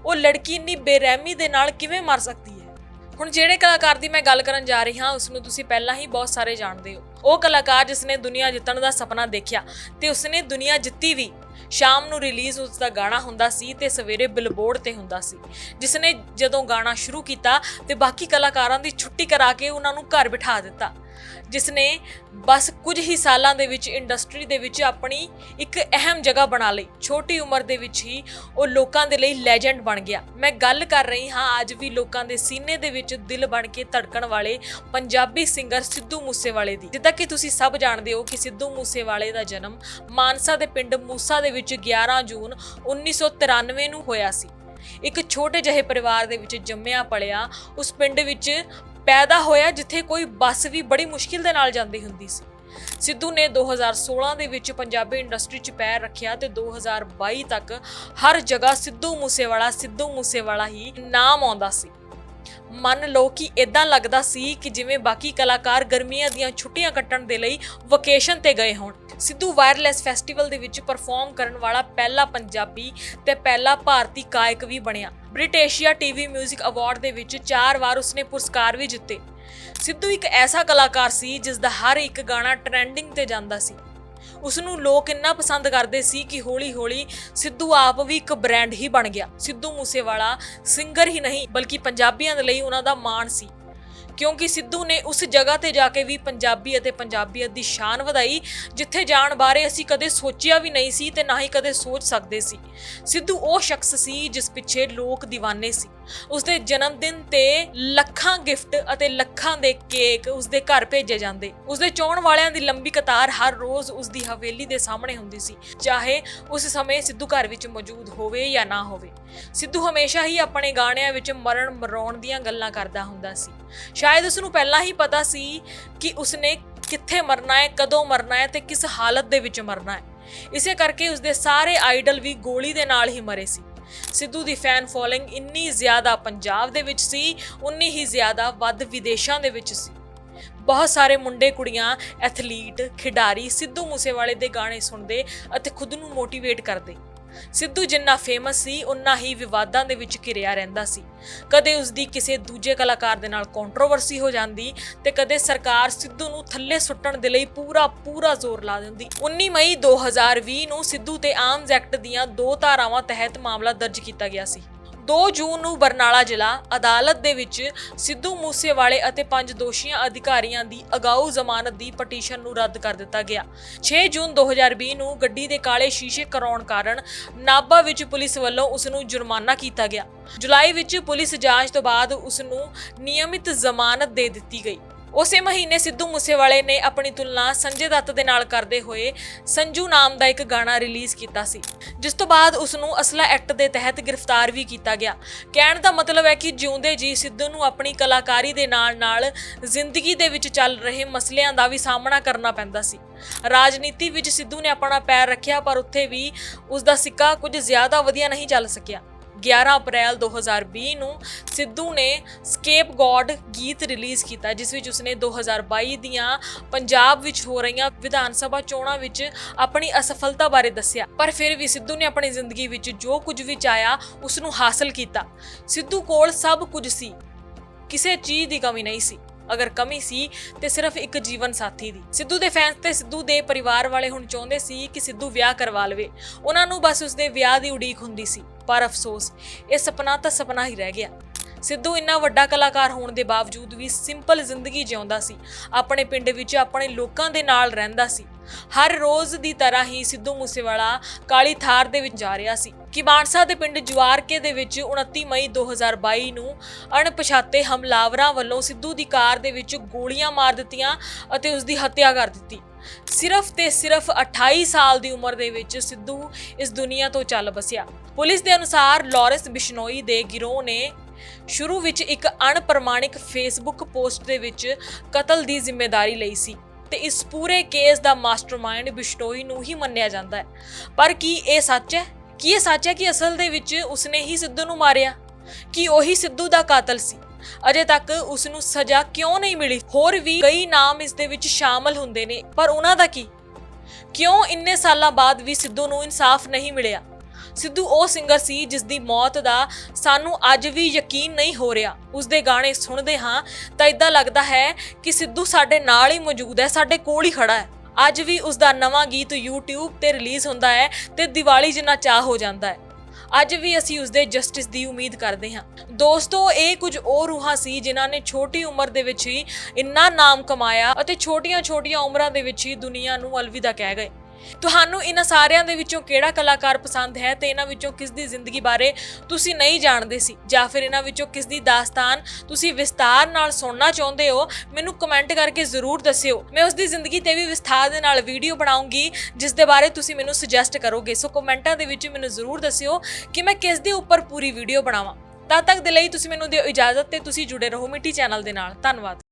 ਉਹ ਲੜਕੀ ਇੰਨੀ ਬੇਰਹਿਮੀ ਦੇ ਨਾਲ ਕਿਵੇਂ ਮਰ ਸਕਦੀ ਹੈ? ਹੁਣ ਜਿਹੜੇ ਕਲਾਕਾਰ ਦੀ ਮੈਂ ਗੱਲ ਕਰਨ ਜਾ ਰਹੀ ਹਾਂ ਉਸ ਨੂੰ ਤੁਸੀਂ ਪਹਿਲਾਂ ਹੀ ਬਹੁਤ ਸਾਰੇ ਜਾਣਦੇ ਹੋ। ਉਹ ਕਲਾਕਾਰ ਜਿਸ ਨੇ ਦੁਨੀਆ ਜਿੱਤਣ ਦਾ ਸੁਪਨਾ ਦੇਖਿਆ ਤੇ ਉਸਨੇ ਦੁਨੀਆ ਜਿੱਤੀ ਵੀ। ਸ਼ਾਮ ਨੂੰ ਰਿਲੀਜ਼ ਉਸ ਦਾ ਗਾਣਾ ਹੁੰਦਾ ਸੀ ਤੇ ਸਵੇਰੇ ਬਿਲਬੋਰਡ ਤੇ ਹੁੰਦਾ ਸੀ। ਜਿਸ ਨੇ ਜਦੋਂ ਗਾਣਾ ਸ਼ੁਰੂ ਕੀਤਾ ਤੇ ਬਾਕੀ ਕਲਾਕਾਰਾਂ ਦੀ ਛੁੱਟੀ ਕਰਾ ਕੇ ਉਹਨਾਂ ਨੂੰ ਘਰ ਬਿਠਾ ਦਿੱਤਾ। ਜਿਸ ਨੇ ਬਸ ਕੁਝ ਹੀ ਸਾਲਾਂ ਦੇ ਵਿੱਚ ਇੰਡਸਟਰੀ ਦੇ ਵਿੱਚ ਆਪਣੀ ਇੱਕ ਅਹਿਮ ਜਗ੍ਹਾ ਬਣਾ ਲਈ। ਛੋਟੀ ਉਮਰ ਦੇ ਵਿੱਚ ਹੀ ਉਹ ਲੋਕਾਂ ਦੇ ਲਈ ਲੈਜੈਂਡ ਬਣ ਗਿਆ। ਮੈਂ ਗੱਲ ਕਰ ਰਹੀ ਹਾਂ ਅੱਜ ਵੀ ਲੋਕਾਂ ਦੇ ਸੀਨੇ ਦੇ ਵਿੱਚ ਦਿਲ ਬਣ ਕੇ ਧੜਕਣ ਵਾਲੇ ਪੰਜਾਬੀ ਸਿੰਗਰ ਸਿੱਧੂ ਮੂਸੇਵਾਲੇ ਦੀ। ਜਿੱਦਾਂ ਕਿ ਤੁਸੀਂ ਸਭ ਜਾਣਦੇ ਹੋ ਕਿ ਸਿੱਧੂ ਮੂਸੇਵਾਲੇ ਦਾ ਜਨਮ ਮਾਨਸਾ ਦੇ ਪਿੰਡ ਮੂਸਾ ਦੇ ਵਿੱਚ 11 ਜੂਨ 1993 ਨੂੰ ਹੋਇਆ ਸੀ। ਇੱਕ ਛੋਟੇ ਜਿਹੇ ਪਰਿਵਾਰ ਦੇ ਵਿੱਚ ਜੰਮਿਆ ਪਲਿਆ ਉਸ ਪਿੰਡ ਵਿੱਚ ਪੈਦਾ ਹੋਇਆ ਜਿੱਥੇ ਕੋਈ ਬੱਸ ਵੀ ਬੜੀ ਮੁਸ਼ਕਿਲ ਦੇ ਨਾਲ ਜਾਂਦੀ ਹੁੰਦੀ ਸੀ। ਸਿੱਧੂ ਨੇ 2016 ਦੇ ਵਿੱਚ ਪੰਜਾਬੀ ਇੰਡਸਟਰੀ 'ਚ ਪੈਰ ਰੱਖਿਆ ਤੇ 2022 ਤੱਕ ਹਰ ਜਗ੍ਹਾ ਸਿੱਧੂ ਮੂਸੇਵਾਲਾ ਸਿੱਧੂ ਮੂਸੇਵਾਲਾ ਹੀ ਨਾਮ ਆਉਂਦਾ ਸੀ। ਮੰਨ ਲਓ ਕਿ ਇਦਾਂ ਲੱਗਦਾ ਸੀ ਕਿ ਜਿਵੇਂ ਬਾਕੀ ਕਲਾਕਾਰ ਗਰਮੀਆਂ ਦੀਆਂ ਛੁੱਟੀਆਂ ਕੱਟਣ ਦੇ ਲਈ ਵਕੇਸ਼ਨ ਤੇ ਗਏ ਹੋਣ। ਸਿੱਧੂ ਵਾਇਰਲੈਸ ਫੈਸਟੀਵਲ ਦੇ ਵਿੱਚ ਪਰਫਾਰਮ ਕਰਨ ਵਾਲਾ ਪਹਿਲਾ ਪੰਜਾਬੀ ਤੇ ਪਹਿਲਾ ਭਾਰਤੀ ਗਾਇਕ ਵੀ ਬਣਿਆ। ਬ੍ਰਿਟੇਸ਼ੀਆ ਟੀਵੀ 뮤직 ਅਵਾਰਡ ਦੇ ਵਿੱਚ ਚਾਰ ਵਾਰ ਉਸਨੇ ਪੁਰਸਕਾਰ ਵੀ ਜਿੱਤੇ। ਸਿੱਧੂ ਇੱਕ ਐਸਾ ਕਲਾਕਾਰ ਸੀ ਜਿਸ ਦਾ ਹਰ ਇੱਕ ਗਾਣਾ ਟ੍ਰੈਂਡਿੰਗ ਤੇ ਜਾਂਦਾ ਸੀ। ਉਸ ਨੂੰ ਲੋਕ ਇੰਨਾ ਪਸੰਦ ਕਰਦੇ ਸੀ ਕਿ ਹੌਲੀ-ਹੌਲੀ ਸਿੱਧੂ ਆਪ ਵੀ ਇੱਕ ਬ੍ਰਾਂਡ ਹੀ ਬਣ ਗਿਆ। ਸਿੱਧੂ ਮੂਸੇਵਾਲਾ ਸਿੰਗਰ ਹੀ ਨਹੀਂ, ਬਲਕਿ ਪੰਜਾਬੀਆਂ ਦੇ ਲਈ ਉਹਨਾਂ ਦਾ ਮਾਣ ਸੀ। ਕਿਉਂਕਿ ਸਿੱਧੂ ਨੇ ਉਸ ਜਗ੍ਹਾ ਤੇ ਜਾ ਕੇ ਵੀ ਪੰਜਾਬੀ ਅਤੇ ਪੰਜਾਬੀਅਤ ਦੀ ਸ਼ਾਨ ਵਧਾਈ, ਜਿੱਥੇ ਜਾਣ ਬਾਰੇ ਅਸੀਂ ਕਦੇ ਸੋਚਿਆ ਵੀ ਨਹੀਂ ਸੀ ਤੇ ਨਾ ਹੀ ਕਦੇ ਸੋਚ ਸਕਦੇ ਸੀ। ਸਿੱਧੂ ਉਹ ਸ਼ਖਸ ਸੀ ਜਿਸ ਪਿੱਛੇ ਲੋਕ دیਵਾਨੇ ਸੀ। ਉਸਦੇ ਜਨਮ ਦਿਨ ਤੇ ਲੱਖਾਂ ਗਿਫਟ ਅਤੇ ਲੱਖਾਂ ਦੇ ਕੇਕ ਉਸਦੇ ਘਰ ਭੇਜੇ ਜਾਂਦੇ। ਉਸਦੇ ਚਾਹਣ ਵਾਲਿਆਂ ਦੀ ਲੰਬੀ ਕਤਾਰ ਹਰ ਰੋਜ਼ ਉਸਦੀ ਹਵੇਲੀ ਦੇ ਸਾਹਮਣੇ ਹੁੰਦੀ ਸੀ, ਚਾਹੇ ਉਸ ਸਮੇਂ ਸਿੱਧੂ ਘਰ ਵਿੱਚ ਮੌਜੂਦ ਹੋਵੇ ਜਾਂ ਨਾ ਹੋਵੇ। ਸਿੱਧੂ ਹਮੇਸ਼ਾ ਹੀ ਆਪਣੇ ਗਾਣਿਆਂ ਵਿੱਚ ਮਰਨ ਮਰਾਉਣ ਦੀਆਂ ਗੱਲਾਂ ਕਰਦਾ ਹੁੰਦਾ ਸੀ। ਸ਼ਾਇਦ ਉਸ ਨੂੰ ਪਹਿਲਾਂ ਹੀ ਪਤਾ ਸੀ ਕਿ ਉਸਨੇ ਕਿੱਥੇ ਮਰਨਾ ਹੈ, ਕਦੋਂ ਮਰਨਾ ਹੈ ਤੇ ਕਿਸ ਹਾਲਤ ਦੇ ਵਿੱਚ ਮਰਨਾ ਹੈ। ਇਸੇ ਕਰਕੇ ਉਸਦੇ ਸਾਰੇ ਆਈਡਲ ਵੀ ਗੋਲੀ ਦੇ ਨਾਲ ਹੀ ਮਰੇ ਸੀ। ਸਿੱਧੂ ਦੀ ਫੈਨ ਫੋਲੋਇੰਗ ਇੰਨੀ ਜ਼ਿਆਦਾ ਪੰਜਾਬ ਦੇ ਵਿੱਚ ਸੀ, ਉਨੀ ਹੀ ਜ਼ਿਆਦਾ ਵੱਧ ਵਿਦੇਸ਼ਾਂ ਦੇ ਵਿੱਚ ਸੀ। ਬਹੁਤ ਸਾਰੇ ਮੁੰਡੇ, ਕੁੜੀਆਂ, ਐਥਲੀਟ, ਖਿਡਾਰੀ ਸਿੱਧੂ ਮੂਸੇਵਾਲੇ ਦੇ ਗਾਣੇ ਸੁਣਦੇ ਅਤੇ ਖੁਦ ਨੂੰ ਮੋਟੀਵੇਟ ਕਰਦੇ। ਸਿੱਧੂ ਜਿੰਨਾ ਫੇਮਸ ਸੀ ਉਨਾ ਹੀ ਵਿਵਾਦਾਂ ਦੇ ਵਿੱਚ ਘਿਰਿਆ ਰਹਿੰਦਾ ਸੀ। ਕਦੇ ਉਸ ਦੀ ਕਿਸੇ ਦੂਜੇ ਕਲਾਕਾਰ ਦੇ ਨਾਲ ਕੰਟਰੋਵਰਸੀ ਹੋ ਜਾਂਦੀ ਤੇ ਕਦੇ ਸਰਕਾਰ ਸਿੱਧੂ ਨੂੰ ਥੱਲੇ ਸੁੱਟਣ ਦੇ ਲਈ ਪੂਰਾ ਪੂਰਾ ਜ਼ੋਰ ਲਾ ਦਿੰਦੀ। 19 ਮਈ 2020 ਨੂੰ ਸਿੱਧੂ ਤੇ ਆਰਮਜ਼ ਐਕਟ ਦੀਆਂ ਦੋ ਧਾਰਾਵਾਂ ਤਹਿਤ ਮਾਮਲਾ ਦਰਜ ਕੀਤਾ ਗਿਆ ਸੀ। 2 ਜੂਨ ਨੂੰ ਬਰਨਾਲਾ ਜ਼ਿਲ੍ਹਾ ਅਦਾਲਤ ਦੇ ਵਿੱਚ ਸਿੱਧੂ ਮੂਸੇਵਾਲੇ ਅਤੇ ਪੰਜ ਦੋਸ਼ੀਆਂ ਅਧਿਕਾਰੀਆਂ ਦੀ ਅਗਾਊ ਜ਼ਮਾਨਤ ਦੀ ਪਟੀਸ਼ਨ ਨੂੰ ਰੱਦ ਕਰ ਦਿੱਤਾ ਗਿਆ। 6 ਜੂਨ 2020 ਨੂੰ ਗੱਡੀ ਦੇ ਕਾਲੇ ਸ਼ੀਸ਼ੇ ਕਰਾਉਣ ਕਾਰਨ ਨਾਭਾ ਵਿੱਚ ਪੁਲਿਸ ਵੱਲੋਂ ਉਸ ਨੂੰ ਜੁਰਮਾਨਾ ਕੀਤਾ ਗਿਆ। ਜੁਲਾਈ ਵਿੱਚ ਪੁਲਿਸ ਜਾਂਚ ਤੋਂ ਬਾਅਦ ਉਸ ਨੂੰ ਨਿਯਮਿਤ ਜ਼ਮਾਨਤ ਦੇ ਦਿੱਤੀ ਗਈ। ਉਸੇ ਮਹੀਨੇ ਸਿੱਧੂ ਮੂਸੇਵਾਲੇ ਨੇ ਆਪਣੀ ਤੁਲਨਾ ਸੰਜੇ ਦੱਤ ਦੇ ਨਾਲ ਕਰਦੇ ਹੋਏ ਸੰਜੂ ਨਾਮ ਦਾ ਇੱਕ ਗਾਣਾ ਰਿਲੀਜ਼ ਕੀਤਾ ਸੀ, ਜਿਸ ਤੋਂ ਬਾਅਦ ਉਸ ਨੂੰ ਅਸਲਾ ਐਕਟ ਦੇ ਤਹਿਤ ਗ੍ਰਿਫਤਾਰ ਵੀ ਕੀਤਾ ਗਿਆ। ਕਹਿਣ ਦਾ ਮਤਲਬ ਹੈ ਕਿ ਜਿਉਂਦੇ ਜੀ ਸਿੱਧੂ ਨੂੰ ਆਪਣੀ ਕਲਾਕਾਰੀ ਦੇ ਨਾਲ-ਨਾਲ ਜ਼ਿੰਦਗੀ ਦੇ ਵਿੱਚ ਚੱਲ ਰਹੇ ਮਸਲਿਆਂ ਦਾ ਵੀ ਸਾਹਮਣਾ ਕਰਨਾ ਪੈਂਦਾ ਸੀ। ਰਾਜਨੀਤੀ ਵਿੱਚ ਸਿੱਧੂ ਨੇ ਆਪਣਾ ਪੈਰ ਰੱਖਿਆ, ਪਰ ਉੱਥੇ ਵੀ ਉਸ ਦਾ ਸਿੱਕਾ ਕੁਝ ਜ਼ਿਆਦਾ ਵਧੀਆ ਨਹੀਂ ਚੱਲ ਸਕਿਆ। 11 ਅਪ੍ਰੈਲ 2020 ਨੂੰ ਸਿੱਧੂ ਨੇ ਸਕੇਪ ਗੋਡ ਗੀਤ ਰਿਲੀਜ਼ ਕੀਤਾ, ਜਿਸ ਵਿੱਚ ਉਸਨੇ 2022 ਦੀਆਂ ਪੰਜਾਬ ਵਿੱਚ ਹੋ ਰਹੀਆਂ ਵਿਧਾਨ ਸਭਾ ਚੋਣਾਂ ਵਿੱਚ ਆਪਣੀ ਅਸਫਲਤਾ ਬਾਰੇ ਦੱਸਿਆ। ਪਰ ਫਿਰ ਵੀ ਸਿੱਧੂ ਨੇ ਆਪਣੀ ਜ਼ਿੰਦਗੀ ਵਿੱਚ ਜੋ ਕੁਝ ਵੀ ਚਾਹਿਆ ਉਸ ਨੂੰ ਹਾਸਲ ਕੀਤਾ। ਸਿੱਧੂ ਕੋਲ ਸਭ ਕੁਝ ਸੀ, ਕਿਸੇ ਚੀਜ਼ ਦੀ ਕਮੀ ਨਹੀਂ ਸੀ। ਅਗਰ ਕਮੀ ਸੀ, ਤੇ ਸਿਰਫ ਇੱਕ ਜੀਵਨ ਸਾਥੀ ਦੀ। ਸਿੱਧੂ ਦੇ ਫੈਨਸ ਤੇ ਸਿੱਧੂ ਦੇ ਪਰਿਵਾਰ ਵਾਲੇ ਹੁਣ ਚਾਹੁੰਦੇ ਸੀ ਕਿ ਸਿੱਧੂ ਵਿਆਹ ਕਰਵਾ ਲਵੇ। ਉਹਨਾਂ ਨੂੰ ਬਸ ਉਸਦੇ ਵਿਆਹ ਦੀ ਉਡੀਕ ਹੁੰਦੀ ਸੀ। ਪਰ ਅਫਸੋਸ, ਇਹ ਸੁਪਨਾ ਤਾਂ ਸੁਪਨਾ ਹੀ ਰਹਿ ਗਿਆ। ਸਿੱਧੂ ਇੰਨਾ ਵੱਡਾ ਕਲਾਕਾਰ ਹੋਣ ਦੇ ਬਾਵਜੂਦ ਵੀ ਸਿੰਪਲ ਜ਼ਿੰਦਗੀ ਜਿਉਂਦਾ ਸੀ, ਆਪਣੇ ਪਿੰਡ ਵਿੱਚ ਆਪਣੇ ਲੋਕਾਂ ਦੇ ਨਾਲ ਰਹਿੰਦਾ ਸੀ। ਹਰ ਰੋਜ਼ ਦੀ ਤਰ੍ਹਾਂ ਹੀ ਸਿੱਧੂ ਮੂਸੇਵਾਲਾ ਕਾਲੀ ਥਾਰ ਦੇ ਵਿੱਚ ਜਾ ਰਿਹਾ ਸੀ ਕਿ ਮਾਨਸਾ ਦੇ ਪਿੰਡ ਜਵਾਰਕੇ ਦੇ ਵਿੱਚ 29 ਮਈ 2022 ਨੂੰ ਅਣਪਛਾਤੇ ਹਮਲਾਵਰਾਂ ਵੱਲੋਂ ਸਿੱਧੂ ਦੀ ਕਾਰ ਦੇ ਵਿੱਚ ਗੋਲੀਆਂ ਮਾਰ ਦਿੱਤੀਆਂ ਅਤੇ ਉਸ ਦੀ ਹੱਤਿਆ ਕਰ ਦਿੱਤੀ। ਸਿਰਫ ਤੇ ਸਿਰਫ 28 ਸਾਲ ਦੀ ਉਮਰ ਦੇ ਵਿੱਚ ਸਿੱਧੂ ਇਸ ਦੁਨੀਆ ਤੋਂ ਚੱਲ ਬਸਿਆ ਪੁਲਿਸ ਦੇ ਅਨੁਸਾਰ ਲਾਰੈਂਸ ਬਿਸ਼ਨੋਈ ਦੇ ਗਿਰੋਹ ਨੇ ਸ਼ੁਰੂ ਵਿੱਚ ਇੱਕ ਅਣਪ੍ਰਮਾਣਿਕ ਫੇਸਬੁੱਕ ਪੋਸਟ ਦੇ ਵਿੱਚ ਕਤਲ ਦੀ ਜ਼ਿੰਮੇਵਾਰੀ ਲਈ ਸੀ ਤੇ ਇਸ ਪੂਰੇ ਕੇਸ ਦਾ ਮਾਸਟਰਮਾਈਂਡ ਬਿਸ਼ਨੋਈ ਨੂੰ ਹੀ ਮੰਨਿਆ ਜਾਂਦਾ ਹੈ। ਪਰ ਕੀ ਇਹ ਸੱਚ ਹੈ? ਕੀ ਇਹ ਸੱਚ ਹੈ ਕਿ ਅਸਲ ਦੇ ਵਿੱਚ ਉਸਨੇ ਹੀ ਸਿੱਧੂ ਨੂੰ ਮਾਰਿਆ? ਕਿ ਉਹੀ ਸਿੱਧੂ ਦਾ ਕਾਤਲ ਸੀ? ਅਜੇ ਤੱਕ ਉਸ ਨੂੰ ਸਜ਼ਾ ਕਿਉਂ ਨਹੀਂ ਮਿਲੀ? ਹੋਰ ਵੀ ਕਈ ਨਾਮ ਇਸ ਦੇ ਵਿੱਚ ਸ਼ਾਮਲ ਹੁੰਦੇ ਨੇ, ਪਰ ਉਹਨਾਂ ਦਾ ਕੀ? ਕਿਉਂ ਇੰਨੇ ਸਾਲਾਂ ਬਾਅਦ ਵੀ ਸਿੱਧੂ ਨੂੰ ਇਨਸਾਫ ਨਹੀਂ ਮਿਲਿਆ? ਸਿੱਧੂ ਉਹ ਸਿੰਗਰ ਸੀ ਜਿਸ ਦੀ ਮੌਤ ਦਾ ਸਾਨੂੰ ਅੱਜ ਵੀ ਯਕੀਨ ਨਹੀਂ ਹੋ ਰਿਹਾ। ਉਸ ਦੇ ਗਾਣੇ ਸੁਣਦੇ ਹਾਂ ਤਾਂ ਇਦਾਂ ਲੱਗਦਾ ਹੈ ਕਿ ਸਿੱਧੂ ਸਾਡੇ ਨਾਲ ਹੀ ਮੌਜੂਦ ਹੈ, ਸਾਡੇ ਕੋਲ ਹੀ ਖੜਾ ਹੈ। ਅੱਜ ਵੀ ਉਸ ਦਾ ਨਵਾਂ ਗੀਤ YouTube ਤੇ ਰਿਲੀਜ਼ ਹੁੰਦਾ ਹੈ ਤੇ ਦੀਵਾਲੀ ਜਿੰਨਾ ਚਾਹ ਹੋ ਜਾਂਦਾ ਹੈ। ਅੱਜ ਵੀ ਅਸੀਂ ਉਸ ਦੇ ਜਸਟਿਸ ਦੀ ਉਮੀਦ ਕਰਦੇ ਹਾਂ। ਦੋਸਤੋ, ਇਹ ਕੁਝ ਉਹ ਰੂਹਾਂ ਸੀ ਜਿਨ੍ਹਾਂ ਨੇ ਛੋਟੀ ਉਮਰ ਦੇ ਵਿੱਚ ਹੀ ਇੰਨਾ ਨਾਮ ਕਮਾਇਆ ਅਤੇ ਛੋਟੀਆਂ-ਛੋਟੀਆਂ ਉਮਰਾਂ ਦੇ ਵਿੱਚ ਹੀ ਦੁਨੀਆ ਨੂੰ ਅਲਵਿਦਾ ਕਹਿ ਗਏ। ਤੁਹਾਨੂੰ ਇਹਨਾਂ ਸਾਰਿਆਂ ਦੇ ਵਿੱਚੋਂ ਕਿਹੜਾ ਕਲਾਕਾਰ ਪਸੰਦ ਹੈ ਤੇ ਇਹਨਾਂ ਵਿੱਚੋਂ ਕਿਸ ਦੀ ਜ਼ਿੰਦਗੀ ਬਾਰੇ ਤੁਸੀਂ ਨਹੀਂ ਜਾਣਦੇ ਸੀ? ਜਾਂ ਫਿਰ ਇਹਨਾਂ ਵਿੱਚੋਂ ਕਿਸ ਦੀ ਦਾਸਤਾਨ ਤੁਸੀਂ ਵਿਸਤਾਰ ਨਾਲ ਸੁਣਨਾ ਚਾਹੁੰਦੇ ਹੋ? ਮੈਨੂੰ ਕਮੈਂਟ ਕਰਕੇ ਜ਼ਰੂਰ ਦੱਸਿਓ। ਮੈਂ ਉਸ ਦੀ ਜ਼ਿੰਦਗੀ ਤੇ ਵੀ ਵਿਸਥਾਰ ਦੇ ਨਾਲ ਵੀਡੀਓ ਬਣਾਉਂਗੀ, ਜਿਸ ਦੇ ਬਾਰੇ ਤੁਸੀਂ ਮੈਨੂੰ ਸੁਜੈਸਟ ਕਰੋਗੇ। ਸੋ ਕਮੈਂਟਾਂ ਦੇ ਵਿੱਚ ਮੈਨੂੰ ਜ਼ਰੂਰ ਦੱਸਿਓ ਕਿ ਮੈਂ ਕਿਸ ਦੇ ਉੱਪਰ ਪੂਰੀ ਵੀਡੀਓ ਬਣਾਵਾਂ। ਤਦ ਤੱਕ ਦੇ ਲਈ ਤੁਸੀਂ ਮੈਨੂੰ ਦਿਓ ਇਜਾਜ਼ਤ ਤੇ ਤੁਸੀਂ ਜੁੜੇ ਰਹੋ ਮਿੱਟੀ ਚੈਨਲ ਦੇ ਨਾਲ। ਧੰਨਵਾਦ।